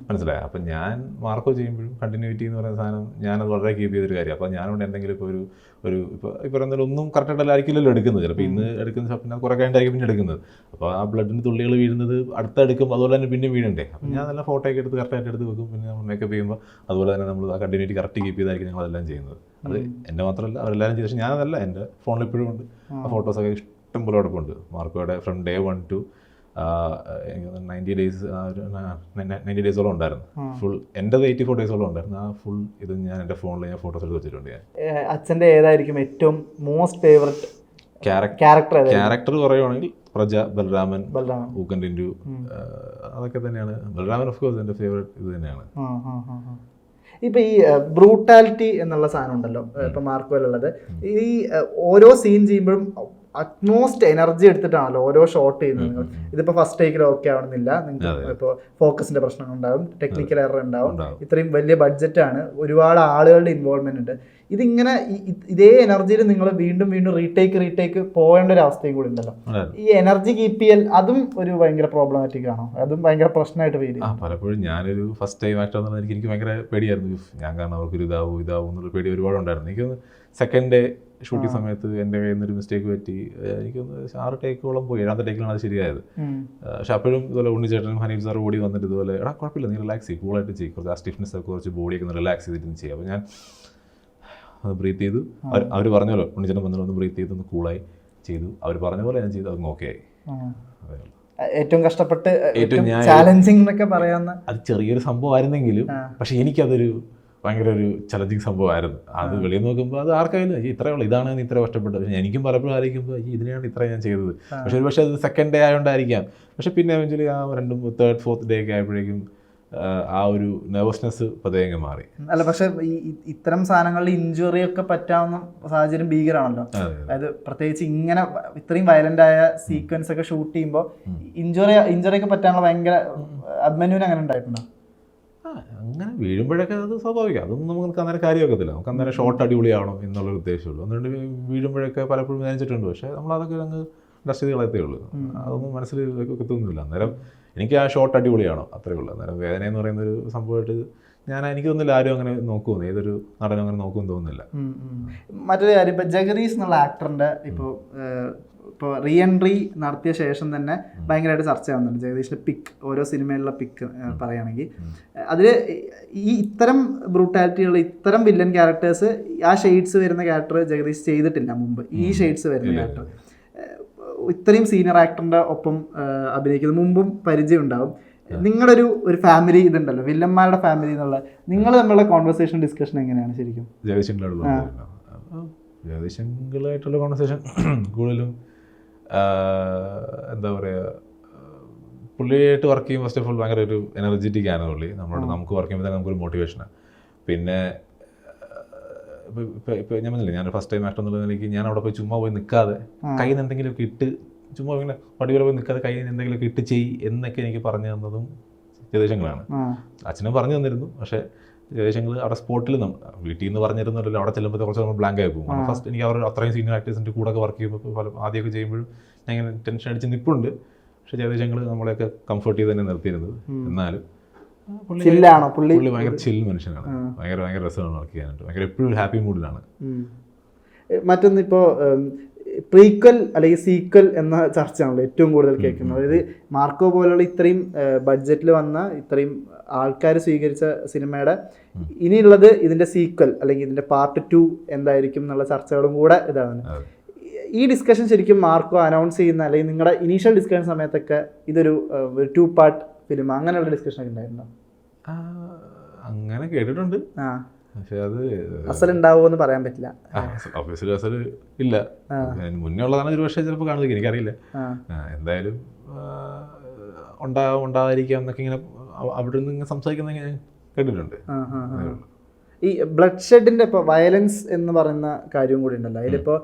മനസ്സിലായോ? അപ്പം ഞാൻ മാർക്കോ ചെയ്യുമ്പോഴും കണ്ടിന്യൂറ്റി എന്ന് പറയുന്ന സാധനം ഞാനത് വളരെ കീപ്പ് ചെയ്തൊരു കാര്യം അപ്പോൾ ഞാനോട് എന്തെങ്കിലും ഇപ്പോൾ ഒരു ഒരു ഇപ്പോൾ ഇപ്പോൾ എന്തായാലും ഒന്നും കറക്റ്റായിട്ടല്ലായിരിക്കില്ലല്ലോ എടുക്കുന്നത്. ചിലപ്പോൾ ഇന്ന് എടുക്കുന്ന പിന്നെ കുറേ കഴിഞ്ഞായിരിക്കും പിന്നെ എടുക്കുന്നത്. അപ്പോൾ ആ ബ്ലഡിന്റെ തുള്ളികൾ വീഴുന്നത് അടുത്ത എടുക്കും അതുപോലെ തന്നെ പിന്നെ വീഴണ്ടേ? അപ്പം ഞാൻ നല്ല ഫോട്ടോ ഒക്കെ എടുത്ത് കറക്റ്റായിട്ട് എടുത്ത് വെക്കും. പിന്നെ നമ്മൾ മേക്കപ്പ് ചെയ്യുമ്പോൾ അതുപോലെ തന്നെ നമ്മൾ ആ കണ്ടിന്യൂറ്റി കറക്റ്റ് കീപ്പ് ചെയ്തായിരിക്കും ഞങ്ങളെല്ലാം ചെയ്യുന്നത്. അത് എന്റെ മാത്രമല്ല അവരെല്ലാവരും ചെയ്തു പക്ഷേ ഞാനതല്ല എന്റെ ഫോണിൽ ഇപ്പോഴും ഉണ്ട്. ആ ഫോട്ടോസൊക്കെ കിടപ്പുണ്ട് മാർക്കോയുടെ from day one to ninety days ninety ഡേയ്സോളം ഉണ്ടായിരുന്നു. ഫുൾ എന്റെ എയ്റ്റി ഫോർ ഡേയ്സോളം ഉണ്ടായിരുന്നു. ആ ഫുൾ ഇത് ഞാൻ എന്റെ ഫോണിൽ ഞാൻ ഫോട്ടോസ് എടുത്ത് വെച്ചിട്ടുണ്ട് ഞാൻ. അച്ഛന്റെ ഏതായിരിക്കും ഏറ്റവും മോസ്റ്റ് ഫേവററ്റ് ക്യാരക്ടർ ക്യാരക്ടർ പറയുവാണെങ്കിൽ പ്രജ ബലരാമൻ ഊക്കൻ ടിൻഡു അതൊക്കെ തന്നെയാണ്. ബലരാമൻ ഓഫ് കോഴ്സ് എന്റെ ഫേവറേറ്റ് ഇത് തന്നെയാണ്. ഇപ്പൊ ഈ ബ്രൂട്ടാലിറ്റി എന്നുള്ള സാധനം ഉണ്ടല്ലോ ഇപ്പൊ മാർക്കോയിലുള്ളത്. ഈ ഓരോ സീൻ ചെയ്യുമ്പോഴും അറ്റ്മോസ്റ്റ് എനർജി എടുത്തിട്ടാണല്ലോ ഓരോ ഷോട്ട് ചെയ്യുന്നത്. നിങ്ങൾ ഇതിപ്പോ ഫസ്റ്റ് ടേക്കിൽ ഓക്കെ ആവണമെന്നില്ല. നിങ്ങൾക്ക് ഇപ്പോൾ ഫോക്കസിന്റെ പ്രശ്നങ്ങൾ ഉണ്ടാവും ടെക്നിക്കൽ എറർ ഉണ്ടാവും. ഇത്രയും വലിയ ബഡ്ജറ്റ് ആണ്. ഒരുപാട് ആളുകളുടെ ഇൻവോൾവ്മെന്റ് ഉണ്ട്. ഇതിങ്ങനെ ഇതേ എനർജിയിൽ നിങ്ങൾ വീണ്ടും വീണ്ടും റീടേക്ക് റീടേക്ക് പോകേണ്ട ഒരു അവസ്ഥയും കൂടി ഉണ്ടല്ലോ. ഈ എനർജി കീപ്പ് ചെയ്യൽ അതും ഒരു ഭയങ്കര പ്രോബ്ലമാറ്റിക് ആണോ? അതും ഭയങ്കര പ്രശ്നമായിട്ട് ഫീൽ പലപ്പോഴും ഞാനൊരു ഫസ്റ്റ് ടൈം ആക്ടർ എന്ന് എനിക്ക് എനിക്ക് ഭയങ്കര പേടിയായിരുന്നു. ഞാൻ കാരണം അവർക്കൊരു ഇതാവും ഇതാവും എന്നുള്ള പേടി ഒരുപാട് ഉണ്ടായിരുന്നു എനിക്ക് സെക്കൻഡ് ഡേ ഷൂട്ടിംഗ് സമയത്ത് എന്റെ കയ്യിൽ ഒരു മിസ്റ്റേക്ക് പറ്റി. എനിക്ക് എനിക്കൊന്ന് ആറ് ടേക്കോളം പോയി. ഏഴാമത്തെ ടേക്കിലാണ് അത് ശരിയായത്. പക്ഷെ അപ്പോഴും ഇതുപോലെ ഉണ്ണിച്ചേട്ടനും ഹനീഫ് സാർ ഓടി വന്നിട്ട് ഇതുപോലെ എടാ കുഴപ്പമില്ല നീ റിലാക്സ് ചെയ്യും കൂളായിട്ട് ചെയ്യും. കുറച്ച് ആ സ്റ്റിഫ്നെസ് ഒക്കെ കുറച്ച് ബോഡിയൊക്കെ ഒന്ന് റിലാക്സ് ചെയ്തിട്ട് ചെയ്യും. അപ്പോൾ ഞാൻ ബ്രീത്ത് ചെയ്തു. അവർ പറഞ്ഞല്ലോ ഉണ്ണിച്ചേട്ടൻ വന്നിട്ട് ഒന്ന് ബ്രീത്ത് ചെയ്ത് ഒന്ന് കൂളായി ചെയ്തു. അവർ പറഞ്ഞ പോലെ ഞാൻ ചെയ്തു അത് ഓക്കെ ആയി. ഏറ്റവും കഷ്ടപ്പെട്ട് ഏറ്റവും ഏറ്റവും ചാലഞ്ചിങ് എന്നൊക്കെ പറയാവുന്ന അത് ചെറിയൊരു സംഭവം ആയിരുന്നെങ്കിലും പക്ഷെ എനിക്കതൊരു ഭയങ്കര ഒരു ചലഞ്ചിങ് സംഭവമായിരുന്നു. അത് വെളിയിൽ നോക്കുമ്പോൾ അത് ആർക്കായാലും "അയ്യോ, ഇത്രയേ ഉള്ളൂ. ഇതാണ് ഇത്ര കഷ്ടപ്പെട്ടത്. പക്ഷേ എനിക്കും പലപ്പോഴും ആയിരിക്കുമ്പോൾ ഈ ഇതിനെയാണ് ഇത്ര ഞാൻ ചെയ്തത്. പക്ഷെ ഒരു പക്ഷേ അത് സെക്കൻഡ് ഡേ ആയതുകൊണ്ടായിരിക്കാം പക്ഷേ പിന്നെ എവഞ്ചലി ആ രണ്ടും തേർഡ് ഫോർത്ത് ഡേ ഒക്കെ ആയപ്പോഴേക്കും ആ, ഒരു നെർവസ്നെസ് പതേങ്ങ് മാറി. അല്ല പക്ഷെ ഈ ഇത്തരം സാധനങ്ങളിൽ ഇഞ്ചുറി ഒക്കെ പറ്റാവുന്ന സാഹചര്യം ഭീകരമാണല്ലോ അതായത് പ്രത്യേകിച്ച് ഇങ്ങനെ ഇത്രയും വയലന്റ് ആയ സീക്വൻസ് ഒക്കെ ഷൂട്ട് ചെയ്യുമ്പോൾ ഇഞ്ചുറി ഇഞ്ചുറി ഒക്കെ പറ്റാനുള്ള ഭയങ്കര അഭിമന്യൂന് അങ്ങനെ ഉണ്ടായിട്ടുണ്ടോ? അങ്ങനെ വീഴുമ്പോഴൊക്കെ അത് സ്വാഭാവികം. അതൊന്നും നമുക്ക് അന്നേരം കാര്യമാക്കത്തില്ല. നമുക്ക് അന്നേരം ഷോർട്ട് അടിപൊളിയാവണം എന്നുള്ളൊരു ഉദ്ദേശമുള്ളൂ. അതുകൊണ്ട് വീഴുമ്പോഴൊക്കെ പലപ്പോഴും വിചാരിച്ചിട്ടുണ്ട്. പക്ഷേ നമ്മളതൊക്കെ അങ്ങ് ഡസ്റ്റ് ചെയ്ത് കളയത്തേ ഉള്ളൂ. അതൊന്നും മനസ്സിൽ തോന്നുന്നില്ല അന്നേരം എനിക്ക് ആ ഷോർട്ട് അടിപൊളിയാണോ അത്രയേ ഉള്ളൂ. അന്നേരം വേദന എന്ന് പറയുന്ന ഒരു സംഭവമായിട്ട് ഞാൻ എനിക്ക് തോന്നുന്നില്ല ആരും അങ്ങനെ നോക്കുമെന്ന് ഏതൊരു നടനും അങ്ങനെ നോക്കുമെന്ന് തോന്നുന്നില്ല. മറ്റൊരു കാര്യം ഇപ്പൊ ജഗദീഷ് എന്നുള്ള ആക്ടറിന്റെ ഇപ്പോൾ ഇപ്പോൾ റീ എൻട്രി നടത്തിയ ശേഷം തന്നെ ഭയങ്കരമായിട്ട് ചർച്ച ആവുന്നുണ്ട് ജഗദീഷിന്റെ പിക്ക് ഓരോ സിനിമയിലുള്ള പിക്ക് പറയുകയാണെങ്കിൽ. അതിൽ ഈ ഇത്തരം ബ്രൂട്ടാലിറ്റിയുള്ള ഇത്തരം വില്ലൻ ക്യാരക്ടേഴ്സ് ആ ഷെയ്ഡ്സ് വരുന്ന ക്യാരക്ടർ ജഗദീഷ് ചെയ്തിട്ടില്ല മുമ്പ്. ഈ ഷെയ്ഡ്സ് വരുന്ന ക്യാരക്ടർ ഇത്രയും സീനിയർ ആക്ടറിന്റെ ഒപ്പം അഭിനയിക്കുന്ന അഭിനയിക്കുന്നത് മുമ്പും പരിചയം ഉണ്ടാവും നിങ്ങളുടെ ഒരു ഒരു ഫാമിലി ഇതുണ്ടല്ലോ വില്ലന്മാരുടെ ഫാമിലി എന്നുള്ള നിങ്ങൾ തമ്മിലുള്ള കോൺവെർസേഷൻ ഡിസ്കഷൻ എങ്ങനെയാണ് ശരിക്കും? ജഗദീശങ്കളായിട്ടുള്ള ജഗദീശങ്കളായിട്ടുള്ള കോൺവെർസേഷൻ കൂടുതലും എന്താ പറയുക പുള്ളിയായിട്ട് വർക്ക് ചെയ്യുമ്പോൾ ഫസ്റ്റ് ഓഫ് ഓൾ ഭയങ്കര ഒരു എനർജറ്റിക് ആണ് പുള്ളി. നമ്മളോട് നമുക്ക് വർക്ക് ചെയ്യുമ്പോൾ തന്നെ നമുക്കൊരു മോട്ടിവേഷനാണ് പിന്നെ ഇപ്പോൾ ഇപ്പോൾ ഞാൻ പറഞ്ഞില്ലേ ഞാൻ ഫസ്റ്റ് ടൈം ആക്ടർ എന്നുള്ള നിലയ്ക്ക് ഞാൻ അവിടെ പോയി ചുമ്മാ പോയി നിൽക്കാതെ കയ്യിൽ നിന്ന് എന്തെങ്കിലുമൊക്കെ ഇട്ട് ചുമ്മാ ഇങ്ങനെ പടിവരെ പോയി നിൽക്കാതെ കയ്യിൽ എന്തെങ്കിലുമൊക്കെ ഇട്ട് ചെയ് എന്നൊക്കെ എനിക്ക് പറഞ്ഞു തന്നതും ആ. അച്ഛനും പറഞ്ഞു തന്നിരുന്നു. പക്ഷേ ജയശങ്കർ അവിടെ സ്പോട്ടിൽ വീട്ടിൽ നിന്ന് പറഞ്ഞിരുന്നല്ലോ അവിടെ ചെല്ലുമ്പോൾ കുറച്ച് നമ്മൾ ബ്ലാങ്ക് ആയി പോകും. ഫസ്റ്റ് എനിക്ക് അവർ അത്രയും സീനിയർ ആക്ടേഴ്സിന്റെ കൂടെ ഒക്കെ വർക്ക് ചെയ്യുമ്പോൾ പല ആദ്യമൊക്കെ ചെയ്യുമ്പോഴും ഞാൻ ഇങ്ങനെ ടെൻഷൻ അടിച്ച് നിൽപ്പുണ്ട് പക്ഷേ ജയശങ്കർ നമ്മളെയൊക്കെ കംഫർട്ട് ചെയ്ത് തന്നെ നിർത്തിയിരുന്നത്. എന്നാലും പുള്ളി പുള്ളി ഭയങ്കര ചിൽ മനുഷ്യനാണ്. ഭയങ്കര ഭയങ്കര രസമാണ് വർക്ക് ചെയ്യാനായിട്ട്. ഭയങ്കര എപ്പോഴും ഹാപ്പി മൂഡിലാണ് ഉം. പ്രീക്വൽ അല്ലെങ്കിൽ സീക്വൽ എന്ന ചർച്ചയാണല്ലോ ഏറ്റവും കൂടുതൽ കേൾക്കുന്നത്. അതായത് മാർക്കോ പോലുള്ള ഇത്രയും ബഡ്ജറ്റിൽ വന്ന ഇത്രയും ആൾക്കാർ സ്വീകരിച്ച സിനിമയുടെ ഇനിയുള്ളത് ഇതിന്റെ സീക്വൽ അല്ലെങ്കിൽ ഇതിന്റെ പാർട്ട് ടു എന്തായിരിക്കും എന്നുള്ള ചർച്ചകളും കൂടെ ഇതാണ്. ഈ ഡിസ്കഷൻ ശരിക്കും മാർക്കോ അനൗൺസ് ചെയ്യുന്ന അല്ലെങ്കിൽ നിങ്ങളുടെ ഇനീഷ്യൽ ഡിസ്കഷൻ സമയത്തൊക്കെ ഇതൊരു ടു പാർട്ട് ഫിലിം അങ്ങനെയുള്ള ഡിസ്കഷൻ ഒക്കെ ആ, അങ്ങനെ കേട്ടിട്ടുണ്ട്. ആ. പക്ഷേ അത് അസൽ ഉണ്ടാവുമോ എന്ന് പറയാൻ പറ്റില്ല ഓഫീസിൽ അസൽ ഇല്ല. മുന്നേ ഉള്ളതാണ് ഒരു പക്ഷേ ചിലപ്പോൾ കാണുന്നത്. എനിക്കറിയില്ല എന്തായാലും ഉണ്ടാ ഉണ്ടാകാതിരിക്കാം എന്നൊക്കെ ഇങ്ങനെ അവ- അവിടെ നിന്ന് ഇങ്ങനെ സംസാരിക്കുന്ന കേട്ടിട്ടുണ്ട്. ഈ ബ്ലഡ് ഷെഡിന്റെ ഇപ്പോൾ വയലൻസ് എന്ന് പറയുന്ന കാര്യവും കൂടി ഉണ്ടല്ലോ. അതിലിപ്പോൾ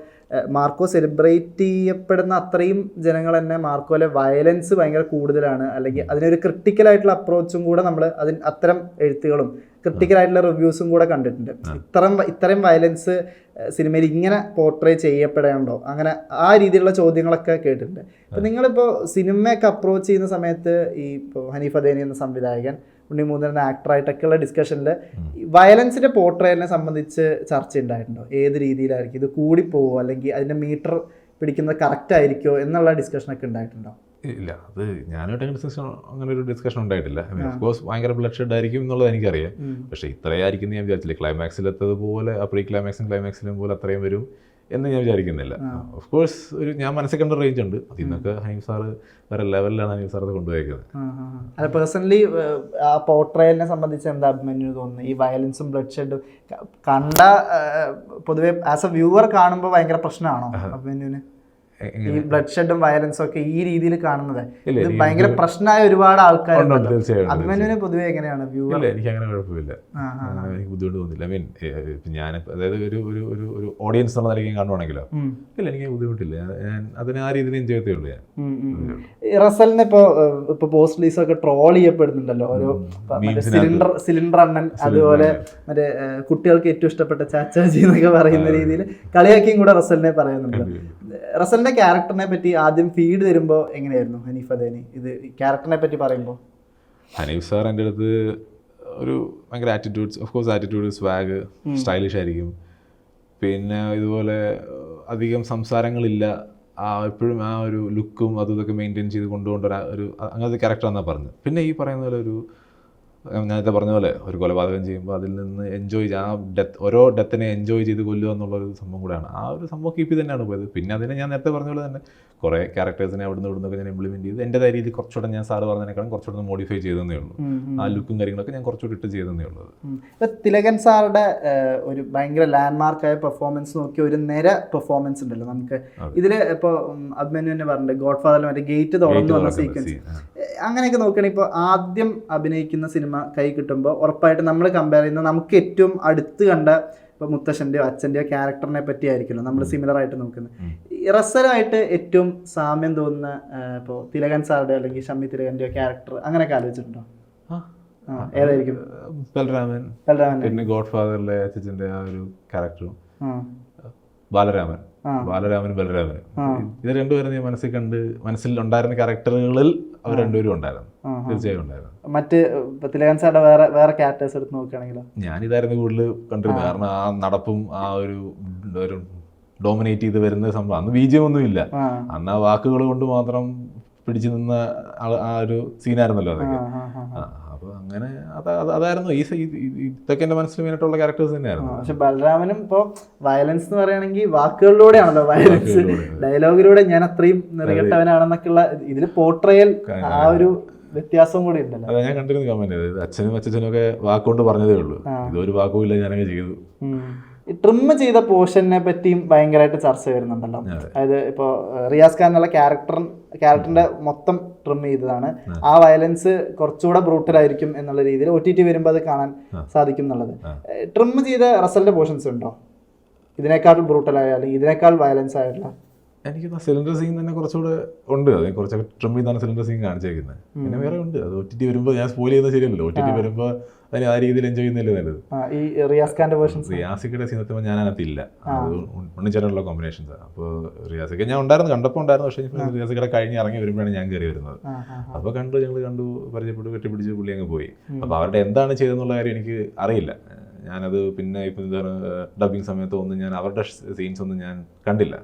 മാർക്കോ സെലിബ്രേറ്റ് ചെയ്യപ്പെടുന്ന അത്രയും ജനങ്ങൾ തന്നെ മാർക്കോയിലെ വയലൻസ് ഭയങ്കര കൂടുതലാണ്. അല്ലെങ്കിൽ അതിനൊരു ക്രിട്ടിക്കലായിട്ടുള്ള അപ്രോച്ചും കൂടെ നമ്മൾ അതിന് അത്തരം എഴുത്തുകളും ക്രിട്ടിക്കലായിട്ടുള്ള റിവ്യൂസും കൂടെ കണ്ടിട്ടുണ്ട്. ഇത്രയും ഇത്രയും വയലൻസ് സിനിമയിൽ ഇങ്ങനെ പോർട്രേ ചെയ്യപ്പെടേണ്ടോ അങ്ങനെ ആ രീതിയിലുള്ള ചോദ്യങ്ങളൊക്കെ കേട്ടിട്ടുണ്ട്. അപ്പം നിങ്ങളിപ്പോൾ സിനിമയൊക്കെ അപ്രോച്ച് ചെയ്യുന്ന സമയത്ത് ഈ ഇപ്പോൾ ഹനീഫ് അദേനി എന്ന സംവിധായകൻ ഉണ്ണിമൂന്നൻ എന്ന ആക്ടറായിട്ടൊക്കെയുള്ള ഡിസ്കഷനിൽ വയലൻസിന്റെ പോർട്രേലിനെ സംബന്ധിച്ച് ചർച്ച ഉണ്ടായിട്ടുണ്ടോ? ഏത് രീതിയിലായിരിക്കും? ഇത് കൂടിപ്പോവോ? അല്ലെങ്കിൽ അതിന്റെ മീറ്റർ പിടിക്കുന്നത് കറക്റ്റ് ആയിരിക്കോ? എന്നുള്ള ഡിസ്കഷനൊക്കെ ഉണ്ടായിട്ടുണ്ടോ? ഇല്ല. അത് ഞാനായിട്ട് അങ്ങനെ ഡിസ്കഷൻ അങ്ങനെ ഒരു ഡിസ്കഷൻ ഉണ്ടായിട്ടില്ല. ഓഫ് കോഴ്സ് ഭയങ്കര ബ്ലഡ് ഷെഡ് ആയിരിക്കും എന്നുള്ളത് എനിക്കറിയാം. പക്ഷേ ഇത്രയായിരിക്കും ഞാൻ വിചാരിച്ചില്ല. ക്ലൈമാക്സിൽ എത്തതുപോലെ ആ പ്രീ ക്ലൈമാക്സും ക്ലൈമാക്സിലും പോലെ അത്രയും വരും. എന്ന് ഞാൻ വിചാരിക്കുന്നില്ല. ഓഫ് കോഴ്സ് ഒരു ഞാൻ മനസ്സിൽ കണ്ട റേഞ്ച് ഉണ്ട്. അതിൽ നിന്നൊക്കെ ഹനീഫ് സാറ് വേറെ ലെവലിലാണ് ഹനീഫ് കൊണ്ടുപോയിരിക്കുന്നത് അല്ല പേഴ്സണലി ആ പോർട്രയലിനെ സംബന്ധിച്ച് എന്താ അഭിമന്യു തോന്നുന്നു? ഈ വയലൻസും ബ്ലഡ് ഷെഡും കണ്ട പൊതുവെ ആസ് എ വ്യൂവർ കാണുമ്പോൾ ഭയങ്കര പ്രശ്നമാണോ അഭിമന്യുവിന് ഈ ബ്ലഡ് ഷെഡും വയലൻസും ഒക്കെ ഈ രീതിയിൽ കാണുന്നത്. ഇത് ഭയങ്കര പ്രശ്നമായ ഒരുപാട് ആൾക്കാരുണ്ട് അഭിമന്യുവിന് പൊതുവെ എങ്ങനെയാണ് വ്യൂ എനിക്ക് അങ്ങനെ കുഴപ്പമില്ല. എനിക്ക് ബുദ്ധിമുട്ട് തോന്നില്ല. മീൻ ഞാൻ അതായത് ഒരു ഒരു ഒരു ഒരു ഓഡിയൻസ് എന്നുള്ള നിലയ്ക്ക് കാണുവാണെങ്കിലോ? ഇല്ല എനിക്ക് ബുദ്ധിമുട്ടില്ല. ഞാൻ അതിന് ആ രീതിയിൽ എൻജോയ് ചെയ്തേ ഞാൻ. റസലിനെ ഇപ്പൊ ഇപ്പൊ പോസ്റ്റ് ലീസൊക്കെ ഒക്കെ ട്രോൾ ചെയ്യപ്പെടുന്നുണ്ടല്ലോ. ഒരു സിലിണ്ടർ സിലിണ്ടർ അണ്ണൻ അതുപോലെ മറ്റേ കുട്ടികൾക്ക് ഏറ്റവും ഇഷ്ടപ്പെട്ട ചാച്ചാജി എന്നൊക്കെ പറയുന്ന രീതിയിൽ കളിയാക്കിയും കൂടെ റസലിനെ പറയുന്നുണ്ട്. റസലിന്റെ ക്യാരക്ടറിനെ പറ്റി ആദ്യം ഫീഡ് തരുമ്പോൾ എങ്ങനെയായിരുന്നു ഹനീഫ് അദേനി ഇത് ക്യാരക്ടറിനെ പറ്റി പറയുമ്പോൾ ഹനീഫ് സാർ എന്റെ അടുത്ത് ഒരു ഭയങ്കര attitudes of course attitude swag stylish ആയിരിക്കും. പിന്നെ ഇതുപോലെ അധികം സംസാരങ്ങളില്ല. ആ എപ്പോഴും ആ ഒരു ലുക്കും അതും ഇതൊക്കെ മെയിന്റെയിൻ ചെയ്ത് കൊണ്ടുകൊണ്ട് ഒരു അങ്ങനത്തെ ക്യാരക്ടറാണെന്നാണ് പറഞ്ഞത്. പിന്നെ ഈ പറയുന്ന പോലെ ഒരു നേരത്തെ പറഞ്ഞ പോലെ ഒരു കൊലപാതകം ചെയ്യുമ്പോൾ അതിൽ നിന്ന് എൻജോയ് ആ ഡെത്ത് ഓരോ ഡെത്തിനെ എൻജോയ് ചെയ്ത് കൊല്ലുക എന്നുള്ളൊരു സംഭവം കൂടെയാണ്. ആ ഒരു സംഭവം കീപ്പ് തന്നെയാണ് പോയത്. പിന്നെ അതിനെ ഞാൻ നേരത്തെ പറഞ്ഞ പോലെ തന്നെ കുറേ ക്യാരക്ടേഴ്സിനെ അവിടെ നിന്ന് ഇവിടുന്നൊക്കെ ഞാൻ ഇംപ്ലിമെന്റ് ചെയ്ത് എന്റെതായ രീതിയിൽ കുറച്ചുകൂടെ ഞാൻ സാറ് പറഞ്ഞതിനേക്കാളും കുറച്ചുകൂടെ മോഡിഫൈ ചെയ്തതേ ഉള്ളൂ. ആ ലുക്കും കാര്യങ്ങളൊക്കെ ഞാൻ കുറച്ചുകൂടി ഇട്ട് ചെയ്തതേ ഉള്ളൂ. ഇപ്പം തിലകൻ സാറുടെ ഒരു ഭയങ്കര ലാൻഡ്മാർക്കായ പെർഫോമൻസ് നോക്കി ഒരു നിര പെർഫോമൻസ് ഉണ്ടല്ലോ നമുക്ക്. ഇതിൽ ഇപ്പോൾ അഭിമന്യു തന്നെ പറഞ്ഞിട്ടുണ്ട് ഗോഡ് ഫാദറിൽ മറ്റേ ഗേറ്റ് തുറന്നു വന്ന സീക്വൻസ് അങ്ങനെയൊക്കെ നോക്കുകയാണെങ്കിൽ ഇപ്പോൾ ആദ്യം അഭിനയിക്കുന്ന സിനിമ കൈ കിട്ടുമ്പോൾ ഉറപ്പായിട്ട് നമ്മൾ കമ്പയർ ചെയ്യുന്ന നമുക്ക് ഏറ്റവും അടുത്ത് കണ്ട ഇപ്പോൾ മുത്തശ്ശന്റെയോ അച്ഛന്റെയോ ക്യാരക്ടറിനെ പറ്റി ആയിരിക്കുമല്ലോ നമ്മൾ സിമിലർ ആയിട്ട് നോക്കുന്നത്. ഇറസലായിട്ട് ഏറ്റവും സാമ്യം തോന്നുന്ന ഇപ്പോൾ തിലകൻ സാറുടെ അല്ലെങ്കിൽ ഷമ്മി തിലകന്റെയോ ക്യാരക്ടർ അങ്ങനെയൊക്കെ ആലോചിച്ചിട്ടുണ്ടോ? ഏതായിരിക്കും? ബലരാമൻ ബലരാമൻ പിന്നെ ഗോഡ് ഫാദറിലെ അച്ഛന്റെ ആ ഒരു ക്യാരക്ടറും ബാലരാമൻ. ബാലരാമനും ബലരാമനും. ഇത് രണ്ടുപേരും ഞാൻ മനസ്സിൽ കണ്ട് മനസ്സിൽ ഉണ്ടായിരുന്ന ക്യാരക്ടറുകളിൽ അവർ രണ്ടുപേരും ഉണ്ടായിരുന്നു. തീർച്ചയായും ഉണ്ടായിരുന്നു. മറ്റ് തിലകൻ വേറെ വേറെ ക്യാരക്ടേഴ്സ് എടുത്ത് നോക്കുകയാണെങ്കിലോ? ഞാനിതായിരുന്നു കൂടുതൽ കണ്ടിരുന്നത് കാരണം ആ നടപ്പും ആ ഒരു ഒരു ഡോമിനേറ്റ് ചെയ്ത് വരുന്ന സംഭവം. അന്ന് ബീജമൊന്നും ഇല്ല. ആ. അന്ന് ആ വാക്കുകൾ കൊണ്ട് മാത്രം പിടിച്ചു നിന്ന ആ- ഒരു സീനായിരുന്നല്ലോ അതൊക്കെ. അപ്പോൾ അങ്ങനെ അത് അത് അതായിരുന്നു ഈ ഇതൊക്കെ എന്റെ മനസ്സിൽ മെയിനായിട്ടുള്ള ക്യാരക്ടേഴ്സ് തന്നെയായിരുന്നു. പക്ഷെ ബലരാമനും ഇപ്പൊ വയലൻസ് എന്ന് പറയുകയാണെങ്കിൽ വാക്കുകളിലൂടെയാണല്ലോ വയലൻസ് ഡയലോഗിലൂടെ ഞാൻ അത്രയും നിറകെട്ടവനാണെന്നൊക്കെയുള്ള ഇതിൽ പോർട്രയൽ ആ ഒരു വ്യത്യാസവും കൂടി ഉണ്ടല്ലോ. അതെ ഞാൻ കണ്ടിരുന്നു കമന്റ് അച്ഛനും അച്ഛനും ഒക്കെ വാക്കുകൊണ്ട് പറഞ്ഞതേ ഉള്ളൂ. ഇതൊരു വാക്കും ഇല്ല ഞാനങ്ങ് ചെയ്തു. ട്രിം ചെയ്ത പോർഷനെ പറ്റിയും ഭയങ്കരമായിട്ട് ചർച്ച വരുന്നുണ്ടല്ലോ. അതായത് ഇപ്പോൾ റിയാസ് ഖാൻ എന്നുള്ള ക്യാരക്ടർ ക്യാരക്ടറിന്റെ മൊത്തം ട്രിം ചെയ്തതാണ്. ആ. വയലൻസ് കുറച്ചുകൂടെ ബ്രൂട്ടൽ ആയിരിക്കും എന്നുള്ള രീതിയിൽ ഒ ടി ടി വരുമ്പോൾ അത് കാണാൻ സാധിക്കും എന്നുള്ളത്. ട്രിം ചെയ്ത റസലിന്റെ പോർഷൻസ് ഉണ്ടോ? ഇതിനേക്കാൾ ബ്രൂട്ടലായ അല്ലെങ്കിൽ ഇതിനേക്കാൾ വയലൻസ് ആയിട്ടുള്ള എനിക്ക് സിലിണ്ടർ സീൻ തന്നെ കുറച്ചുകൂടെ ഉണ്ട്. അത് കുറച്ചൊക്കെ ട്രിം ചെയ്താണ് സിലിണ്ടർ സീൻ കാണിച്ചേക്കുന്നത് പിന്നെ വേറെ ഉണ്ട്. അത് ഒ ടി ടി വരുമ്പോൾ ഞാൻ സ്പോയിൽ ചെയ്യുന്നത് ശരിയല്ലോ ഒ ടി ടി വരുമ്പോൾ അതിന് ആ രീതിയിൽ എൻജോയ് ചെയ്യുന്നില്ല നല്ലത്? ഈ റിയാസ് വേർഷൻ റിയാസിക്കയുടെ സീൻ എത്തുമ്പോൾ ഞാൻ അതിനകത്തില്ല. അത് ഉണ്ണിച്ചേട്ടനുള്ള കോമ്പിനേഷൻസ് അപ്പോൾ റിയാസിക്ക ഞാൻ ഉണ്ടായിരുന്നു കണ്ടപ്പോൾ ഉണ്ടായിരുന്നു. പക്ഷേ ഇപ്പോൾ റിയാസിക്കയുടെ കഴിഞ്ഞ് ഇറങ്ങി വരുമ്പോഴാണ് ഞാൻ കയറി വരുന്നത്. അപ്പോൾ കണ്ടു ഞങ്ങൾ കണ്ടു പരിചയപ്പെട്ടു കെട്ടിപ്പിടിച്ച് പുള്ളി അങ്ങ് പോയി. അപ്പോൾ അവരുടെ എന്താണ് ചെയ്തെന്നുള്ള കാര്യം എനിക്ക് അറിയില്ല. ഞാനത് പിന്നെ ഇപ്പം എന്താണ് ഡബിങ് സമയത്ത് ഒന്നും ഞാൻ അവരുടെ സീൻസ് ഒന്നും ഞാൻ കണ്ടില്ല.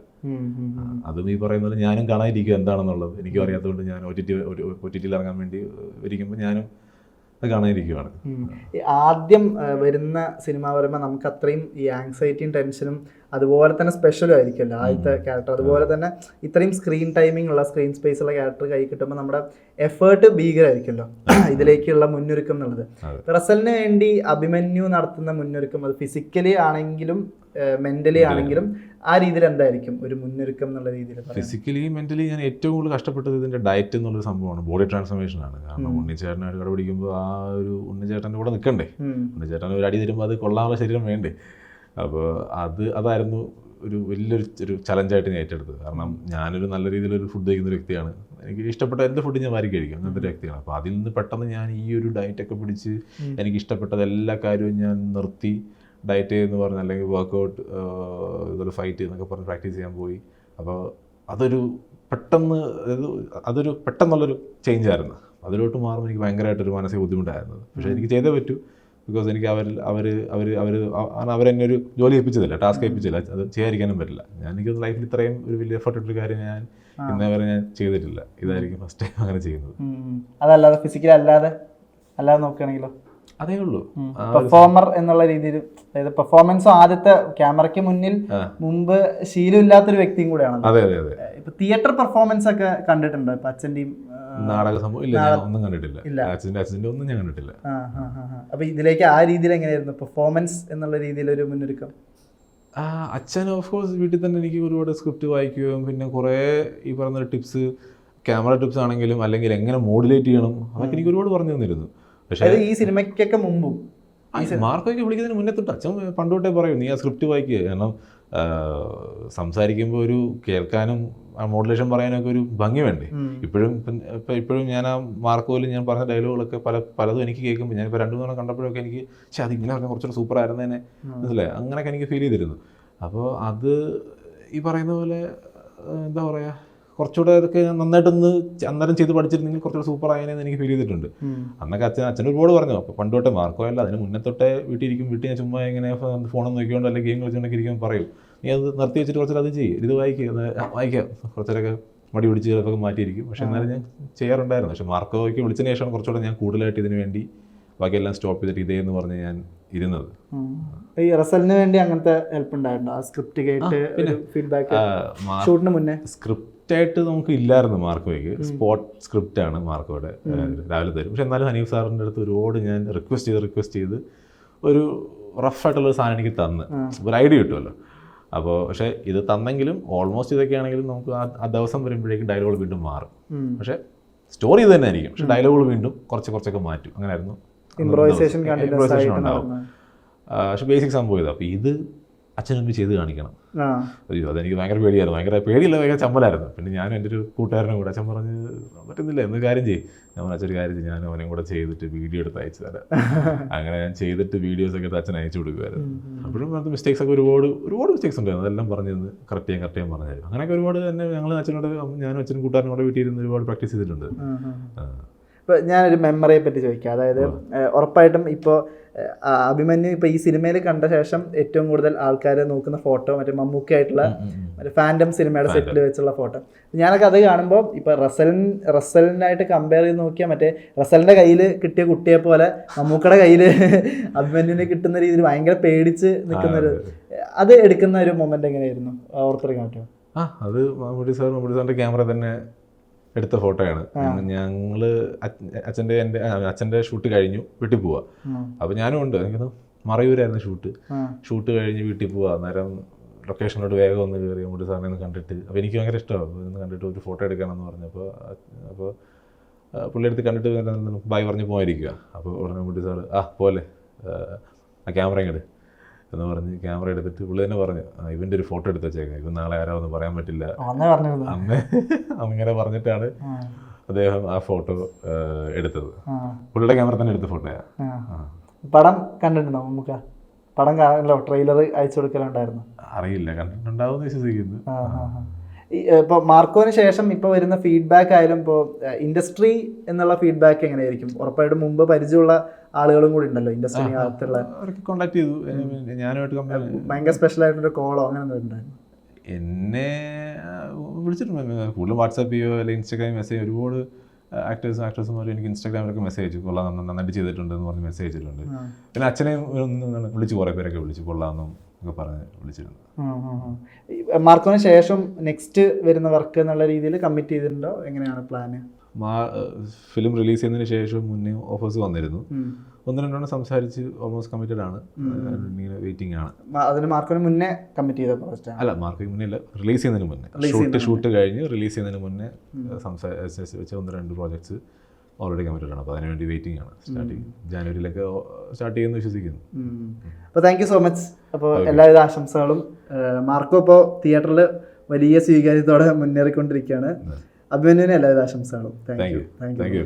അതും ഈ പറയുന്ന പോലെ ഞാനും കാണാതിരിക്കുക എന്താണെന്നുള്ളത്. എനിക്കും അറിയാത്തതുകൊണ്ട് ഞാൻ O T T O T ടിയിൽ ഇറങ്ങാൻ വേണ്ടി ഇരിക്കുമ്പോൾ ഞാനും ആദ്യം വരുന്ന സിനിമ പറയുമ്പോൾ നമുക്ക് അത്രയും ഈ ആങ്സൈറ്റിയും ടെൻഷനും അതുപോലെ തന്നെ സ്പെഷ്യലും ആയിരിക്കുമല്ലോ ആദ്യത്തെ ക്യാരക്ടർ അതുപോലെ തന്നെ ഇത്രയും സ്ക്രീൻ ടൈമിംഗ് ഉള്ള സ്ക്രീൻ സ്പേസ് ഉള്ള ക്യാരക്ടർ കൈ കിട്ടുമ്പോൾ നമ്മുടെ എഫേർട്ട് ഭീകരമായിരിക്കുമല്ലോ ഇതിലേക്കുള്ള മുന്നൊരുക്കം എന്നുള്ളത്. റസലിന് വേണ്ടി അഭിമന്യു നടത്തുന്ന മുന്നൊരുക്കം അത് ഫിസിക്കലി ആണെങ്കിലും മെന്റലി ആണെങ്കിലും ആ രീതിയിൽ എന്തായിരിക്കും ഒരു മുന്നൊരുക്കം എന്നുള്ള രീതിയിൽ ഫിസിക്കലി മെന്റലി ഞാൻ ഏറ്റവും കൂടുതൽ കഷ്ടപ്പെട്ടത് ഇതിന്റെ ഡയറ്റ് എന്നുള്ളൊരു സംഭവമാണ്. ബോഡി ട്രാൻസ്ഫോർമേഷൻ ആണ്. കാരണം ഉണ്ണിച്ചേട്ടനായിട്ട് കടപിടിക്കുമ്പോൾ ആ ഒരു ഉണ്ണിച്ചേട്ടന്റെ കൂടെ നിൽക്കണ്ടേ ഉണ്ണിച്ചേട്ടൻ ഒരു അടി തരുമ്പോൾ അത് കൊള്ളാനുള്ള ശരീരം വേണ്ടേ? അപ്പോൾ അത് അതായിരുന്നു ഒരു വലിയൊരു ഒരു ചലഞ്ചായിട്ട് ഞാൻ ഏറ്റെടുത്തത്. കാരണം ഞാനൊരു നല്ല രീതിയിലൊരു ഫുഡ് കഴിക്കുന്ന ഒരു വ്യക്തിയാണ്. എനിക്ക് ഇഷ്ടപ്പെട്ട എന്ത് ഫുഡ് ഞാൻ വാരി കഴിക്കും. അങ്ങനത്തെ ഒരു വ്യക്തിയാണ്. അപ്പോൾ അതിൽ നിന്ന് പെട്ടെന്ന് ഞാൻ ഈ ഒരു ഡയറ്റൊക്കെ പിടിച്ച് എനിക്ക് ഇഷ്ടപ്പെട്ടത് എല്ലാ കാര്യവും ഞാൻ നിർത്തി. ഡയറ്റ് എന്ന് പറഞ്ഞ് അല്ലെങ്കിൽ വർക്കൗട്ട് ഇതൊരു ഫൈറ്റ് എന്നൊക്കെ പറഞ്ഞ് പ്രാക്ടീസ് ചെയ്യാൻ പോയി. അപ്പോൾ അതൊരു പെട്ടെന്ന് അതൊരു പെട്ടെന്നുള്ളൊരു ചേഞ്ച് ആയിരുന്നു. അതിലോട്ട് മാറുമ്പോൾ എനിക്ക് ഭയങ്കരമായിട്ടൊരു മാനസിക ബുദ്ധിമുട്ടായിരുന്നു. പക്ഷേ എനിക്ക് ചെയ്തേ പറ്റൂ. ബിക്കോസ് എനിക്ക് അവർ അവർ അവർ അവർ അവരെന്നെ ഒരു ജോലി ഏൽപ്പിച്ചതല്ല ടാസ്ക് ഏൽപ്പിച്ചില്ല അത് ചെയ്യാതിരിക്കാനും പറ്റില്ല. ഞാൻ എനിക്ക് ലൈഫിൽ ഇത്രയും ഒരു വലിയ എഫർട്ട് ഇട്ടൊരു കാര്യം ഞാൻ ഇന്നേ വരെ ഞാൻ ചെയ്തിട്ടില്ല. ഇതായിരിക്കും ഫസ്റ്റ് ടൈം അങ്ങനെ ചെയ്യുന്നത്. അതല്ലാതെ ഫിസിക്കൽ അല്ലാതെ അല്ലാതെ നോക്കുകയാണെങ്കിലോ? അതേ ഉള്ളൂ. പെർഫോമർ എന്നുള്ള രീതിയിൽ അതായത് പെർഫോമൻസ് ആദ്യത്തെ ക്യാമറയ്ക്ക് മുന്നിൽ. മുമ്പ് ശീലമില്ലാത്തൊരു വ്യക്തിയും കൂടെയാണ്. അതെ അതെ അതെ. ഇപ്പൊ തിയേറ്റർ പെർഫോമൻസ് ഒക്കെ കണ്ടിട്ടുണ്ടോ? ഇപ്പൊ അച്ഛന്റെയും നാടക സംഭവം ഇല്ല ഞാൻ ഒന്നും കണ്ടിട്ടില്ല. അച്ഛന്റെ അച്ഛന്റെ ഒന്നും ഞാൻ കണ്ടിട്ടില്ല. അപ്പൊ ഇതിലേക്ക് ആ രീതിയിൽ എങ്ങനെയായിരുന്നു? പെർഫോമൻസ് എന്നുള്ള രീതിയിൽ ഒരു മുന്നൊരുക്കം? ആ, അച്ഛൻ ഓഫ് കോഴ്സ് വീട്ടിൽ തന്നെ എനിക്ക് ഒരുപാട് സ്ക്രിപ്റ്റ് വായിക്കുകയും പിന്നെ കുറേ ഈ പറഞ്ഞ ടിപ്സ് ക്യാമറ ടിപ്സ് ആണെങ്കിലും അല്ലെങ്കിൽ എങ്ങനെ മോഡുലേറ്റ് ചെയ്യണം അതൊക്കെ എനിക്ക് ഒരുപാട് പറഞ്ഞു തന്നിരുന്നു. പക്ഷേ ഈ സിനിമയ്ക്കൊക്കെ മുമ്പും മാർക്കൊക്കെ വിളിക്കുന്നതിന് മുന്നേ തൊട്ട് അച്ഛൻ പണ്ട് തൊട്ടേ പറയും നീ ആ സ്ക്രിപ്റ്റ് വായിക്കുക കാരണം സംസാരിക്കുമ്പോൾ ഒരു കേൾക്കാനും ആ മോഡുലേഷൻ പറയാനൊക്കെ ഒരു ഭംഗി വേണ്ടേ? ഇപ്പോഴും ഇപ്പം ഇപ്പോഴും ഞാൻ ആ മാർക്കോയിൽ ഞാൻ പറഞ്ഞ ഡയലോഗുകളൊക്കെ പല പലതും എനിക്ക് കേൾക്കുമ്പോൾ ഞാനിപ്പോൾ രണ്ടു മൂന്ന് കണ്ടപ്പോഴൊക്കെ എനിക്ക് പക്ഷേ അതിങ്ങനെ പറഞ്ഞാൽ കുറച്ചുകൂടെ സൂപ്പർ ആയിരുന്നേനെ. മനസ്സിലായി? അങ്ങനെയൊക്കെ എനിക്ക് ഫീൽ ചെയ്തിരുന്നു. അപ്പോൾ അത് ഈ പറയുന്ന പോലെ എന്താ പറയുക കുറച്ചുകൂടെ അതൊക്കെ ഞാൻ നന്നായിട്ടൊന്ന് അന്നേരം ചെയ്ത് പഠിച്ചിരുന്നെങ്കിൽ കുറച്ചുകൂടെ സൂപ്പർ ആയതിനെന്ന് എനിക്ക് ഫീൽ ചെയ്തിട്ടുണ്ട്. അന്നൊക്കെ അച്ഛൻ അച്ഛൻ ഒരുപാട് പറഞ്ഞു അപ്പോൾ പണ്ട് തൊട്ടേ മാർക്കോ അല്ല അതിന് മുന്നേ തൊട്ടേ വീട്ടിൽ ഇരിക്കും വീട്ടിൽ ഞാൻ ചുമ്മാ ഇങ്ങനെ ഫോണൊന്നും നോക്കിക്കൊണ്ട് അല്ലെങ്കിൽ ഗെയിം കളിച്ചുകൊണ്ടൊക്കെ ഇരിക്കുമ്പോൾ പറയും. നീ അത് നിർത്തി വെച്ചിട്ട് കുറച്ചൊരു അത് ചെയ്യും. ഇത് വായിക്കുക വായിക്കാം. കുറച്ചൊക്കെ മടി പിടിച്ച് ചിലപ്പോൾ മാറ്റിയിരിക്കും. പക്ഷെ എന്നാലും ഞാൻ ചെയ്യാറുണ്ടായിരുന്നു. പക്ഷെ മാർക്കോയ്ക്ക് വിളിച്ചതിന് ശേഷം കുറച്ചുകൂടെ ഞാൻ കൂടുതലായിട്ട് ഇതിന് വേണ്ടി ബാക്കിയെല്ലാം സ്റ്റോപ്പ് ചെയ്തിട്ട് ഇതേ എന്ന് പറഞ്ഞ് ഞാൻ ഇരുന്നത്. ഈ റസലിന് വേണ്ടി അങ്ങനത്തെ ഹെൽപ്പ് ആ സ്ക്രിപ്റ്റ് കേട്ട് ഫീഡ്ബാക്ക് ഷൂട്ടിന് മുന്നേ? സ്ക്രിപ്റ്റ് ആയിട്ട് നമുക്ക് ഇല്ലായിരുന്നു മാർക്കോയ്ക്ക് സ്പോട്ട് സ്ക്രിപ്റ്റ് ആണ് മാർക്കോയുടെ രാവിലെ തരും. പക്ഷെ എന്നാലും ഹനീഫ് സാറിന്റെ അടുത്ത് ഒരുപാട് ഞാൻ റിക്വസ്റ്റ് ചെയ്ത് റിക്വസ്റ്റ് ചെയ്ത് ഒരു റഫ് ആയിട്ടുള്ള സാധനം എനിക്ക് തന്ന്. ഒരു ഐഡിയ കിട്ടുമല്ലോ. അപ്പോൾ പക്ഷേ ഇത് തന്നെങ്കിലും ഓൾമോസ്റ്റ് ഇതൊക്കെ ആണെങ്കിലും നമുക്ക് ആ ദിവസം വരുമ്പോഴേക്കും ഡയലോഗ് വീണ്ടും മാറും. പക്ഷേ സ്റ്റോറി ഇത് തന്നെ ആയിരിക്കും. പക്ഷേ ഡയലോഗ് വീണ്ടും കുറച്ച് കുറച്ചൊക്കെ മാറ്റും. അങ്ങനെയായിരുന്നു. ആയിട്ട് ഉണ്ടാവും. പക്ഷേ ബേസിക് സംഭവം ഇതാ. അപ്പോൾ ഇത് അച്ഛനൊന്ന് ചെയ്ത് കാണിക്കണം. അയ്യോ അതെനിക്ക് ഭയങ്കര പേടിയായിരുന്നു. ഭയങ്കര പേടിയില്ല ഭയങ്കര ചമ്മലായിരുന്നു. പിന്നെ ഞാൻ എന്റെ ഒരു കൂട്ടുകാരനും കൂടെ അച്ഛൻ പറഞ്ഞ് പറ്റുന്നില്ല എന്ന് കാര്യം ചെയ്യും. ഞാൻ അച്ഛൻ ഒരു കാര്യം ചെയ്യും ഞാൻ അവനെയും കൂടെ ചെയ്തിട്ട് വീഡിയോ എടുത്ത് അയച്ചു തരാം. അങ്ങനെ ഞാൻ ചെയ്തിട്ട് വീഡിയോസ് ഒക്കെ അച്ഛൻ അയച്ചു കൊടുക്കുമായിരുന്നു അപ്പോഴും അത് മിസ്റ്റേക്സ് ഒക്കെ ഒരുപാട് ഒരുപാട് മിസ്റ്റേക്സ് ഉണ്ടായിരുന്നു അതെല്ലാം പറഞ്ഞു തന്ന് കറക്റ്റ് ചെയ്യാൻ കറക്റ്റ് ചെയ്യാൻ പറഞ്ഞായിരുന്നു അങ്ങനെയൊക്കെ ഒരുപാട് തന്നെ ഞങ്ങൾ അച്ഛനോട് ഞാനും അച്ഛനും കൂട്ടുകാരനും കൂടെ വീട്ടിൽ ഇരുന്ന് ഒരുപാട് പ്രാക്ടീസ് ചെയ്തിട്ടുണ്ട്. ആ. ഞാനൊരു മെമ്മറിയെ പറ്റി ചോദിക്കാം. അതായത് ഉറപ്പായിട്ടും ഇപ്പോൾ അഭിമന്യു ഇപ്പോൾ ഈ സിനിമയിൽ കണ്ട ശേഷം ഏറ്റവും കൂടുതൽ ആൾക്കാർ നോക്കുന്ന ഫോട്ടോ മറ്റേ മമ്മൂക്കായിട്ടുള്ള ഉം, ഉം. മറ്റേ ഫാൻഡം സിനിമയുടെ സെറ്റിൽ വെച്ചുള്ള ഫോട്ടോ. ഞാനൊക്കെ അത് കാണുമ്പോൾ ഇപ്പോൾ റസലിൻ റസലിനായിട്ട് കമ്പയർ ചെയ്ത് നോക്കിയാൽ മറ്റേ റസലിന്റെ കയ്യിൽ കിട്ടിയ കുട്ടിയെ പോലെ മമ്മൂക്കയുടെ കയ്യിൽ അഭിമന്യുവിന് കിട്ടുന്ന രീതിയിൽ ഭയങ്കര പേടിച്ച് നിൽക്കുന്നൊരു അത് എടുക്കുന്ന ഒരു മൊമെന്റ് എങ്ങനെയായിരുന്നു? ഓർത്തെടുക്കാൻ പറ്റുമോ? ആ അത് മമ്മൂട്ടി സാർ മമ്മൂട്ടി സാറിന്റെ ക്യാമറ തന്നെ എടുത്ത ഫോട്ടോയാണ്. ഞങ്ങൾ അച്ഛന്റെ എന്റെ അച്ഛന്റെ ഷൂട്ട് കഴിഞ്ഞു വീട്ടിൽ പോവാ. അപ്പൊ അപ്പോൾ ഞാനും ഉണ്ട്. എനിക്ക് മറയൂരായിരുന്നു ഷൂട്ട്. ഷൂട്ട് കഴിഞ്ഞ് വീട്ടിൽ പോവാ. അന്നേരം ലൊക്കേഷനോട് വേഗം ഒന്ന് കയറി മുടി സാറിനെ ഒന്ന് കണ്ടിട്ട്. അപ്പോൾ എനിക്ക് ഭയങ്കര ഇഷ്ടമാണ്. ഒന്ന് കണ്ടിട്ട് ഒരു ഫോട്ടോ എടുക്കണമെന്ന് പറഞ്ഞപ്പോൾ അപ്പോൾ പുള്ളി എടുത്ത് കണ്ടിട്ട് ബൈ പറഞ്ഞ് പോയിരിക്കുക അപ്പോൾ ഉടനെ മുടി സാറ് ആ പോലെ ആ ക്യാമറ ഇങ്ങോട്ട് എന്ന് പറഞ്ഞ് ക്യാമറ എടുത്തിട്ട് പുള്ളി തന്നെ പറഞ്ഞു ഇവന്റെ ഇവന്റെ ഒരു ഫോട്ടോ എടുത്ത് വെച്ചേക്കാം ഇവൻ നാളെ ആരാവെന്ന് പറയാൻ പറ്റില്ല. അമ്മ അങ്ങനെ പറഞ്ഞിട്ടാണ് അദ്ദേഹം ആ ഫോട്ടോ എടുത്തത്. പുള്ളിയുടെ ക്യാമറ തന്നെ എടുത്ത ഫോട്ടോയാണ് പടം കണ്ടിട്ടുണ്ടോ നമുക്ക് പടം കാണല്ലോ ട്രെയിലർ അയച്ചു കൊടുക്കലുണ്ടായിരുന്നു? അറിയില്ല കണ്ടിട്ടുണ്ടാവും വിശ്വസിക്കുന്നു. ആ, ആ, ആ. ഈ, ഏ, ഇപ്പൊ മാർക്കോന് ശേഷം ഇപ്പോൾ വരുന്ന ഫീഡ്ബാക്ക് ആയാലും ഇപ്പോൾ ഇൻഡസ്ട്രി എന്നുള്ള ഫീഡ്ബാക്ക് എങ്ങനെയായിരിക്കും? ഉറപ്പായിട്ടും മുമ്പ് പരിചയമുള്ള ആളുകളും കൂടി ഉണ്ടല്ലോ ഇൻഡസ്ട്രി അകത്തുള്ള. ചെയ്തു. ഞാനുമായിട്ട് ഭയങ്കര സ്പെഷ്യൽ ആയിട്ടൊരു കോളോ അങ്ങനെ ഉണ്ടായിരുന്നു എന്നെ വിളിച്ചിട്ടുണ്ട്. കൂടുതലും വാട്സാപ്പ് ചെയ്യോ അല്ലെങ്കിൽ ഇൻസ്റ്റാഗ്രാമിൽ മെസ്സേജ് ഒരുപാട് ആക്ടേഴ്സും ആക്ട്രസുമാരും എനിക്ക് ഇൻസ്റ്റാഗ്രാമിലൊക്കെ മെസ്സേജ് അയച്ചു. കൊള്ളാം നന്ന- നന്നായിട്ട് ചെയ്തിട്ടുണ്ട് എന്ന് പറഞ്ഞ് മെസ്സേജ് അയച്ചിട്ടുണ്ട്. പിന്നെ അച്ഛനെ ഒന്ന് എന്താണ് വിളിച്ച്. കുറേ പേരൊക്കെ വിളിച്ചു. കൊള്ളാമെന്നും ഒക്കെ പറഞ്ഞ് വിളിച്ചിരുന്നു ഉം, ഉം, ഉം. ഈ, മാർക്കോന് ശേഷം നെക്സ്റ്റ് വരുന്ന വർക്ക് എന്നുള്ള രീതിയിൽ കമ്മിറ്റ് ചെയ്തിട്ടുണ്ടോ? എങ്ങനെയാണ് പ്ലാന്? മാ ഫിലിം റിലീസ് ചെയ്യുന്നതിന് ശേഷം മുന്നേ ഓഫേഴ്സ് വന്നിരുന്നു. ഒന്ന് രണ്ടെണ്ണം സംസാരിച്ച് ഓൾമോസ്റ്റ് കമ്മിറ്റഡ് ആണ്. ഇങ്ങനെ വെയിറ്റിംഗ് ആണ്. അതിന് മാർക്കോന് മുന്നേ കമ്മിറ്റ് ചെയ്ത പ്രോജക്റ്റ് അല്ല മാർക്കിന് മുന്നേ അല്ല റിലീസ് ചെയ്യുന്നതിന് മുന്നേ. ഷൂട്ട് ഷൂട്ട് കഴിഞ്ഞ് റിലീസ് ചെയ്യുന്നതിന് മുന്നേ സംസാരിച്ച് വെച്ച ഒന്ന് രണ്ട് പ്രോജക്ട്സ് ഓൾറെഡി കമ്മിറ്റഡ് ആണ്. അപ്പോൾ അതിനുവേണ്ടി വെയിറ്റിംഗ് ആണ്. സ്റ്റാർട്ടിങ് ജാനുവരിയിലൊക്കെ സ്റ്റാർട്ട് ചെയ്യുമെന്ന് വിശ്വസിക്കുന്നു. അപ്പോൾ താങ്ക് യു സോ മച്ച് അപ്പോൾ എല്ലാവിധ ആശംസകളും. മാർക്കോ ഇപ്പോൾ തിയേറ്ററിൽ വലിയ സ്വീകാര്യത്തോടെ മുന്നേറിക്കൊണ്ടിരിക്കുകയാണ്. അഭിമന്യുവിന് എല്ലാവിധ ആശംസകളും. Thank you thank you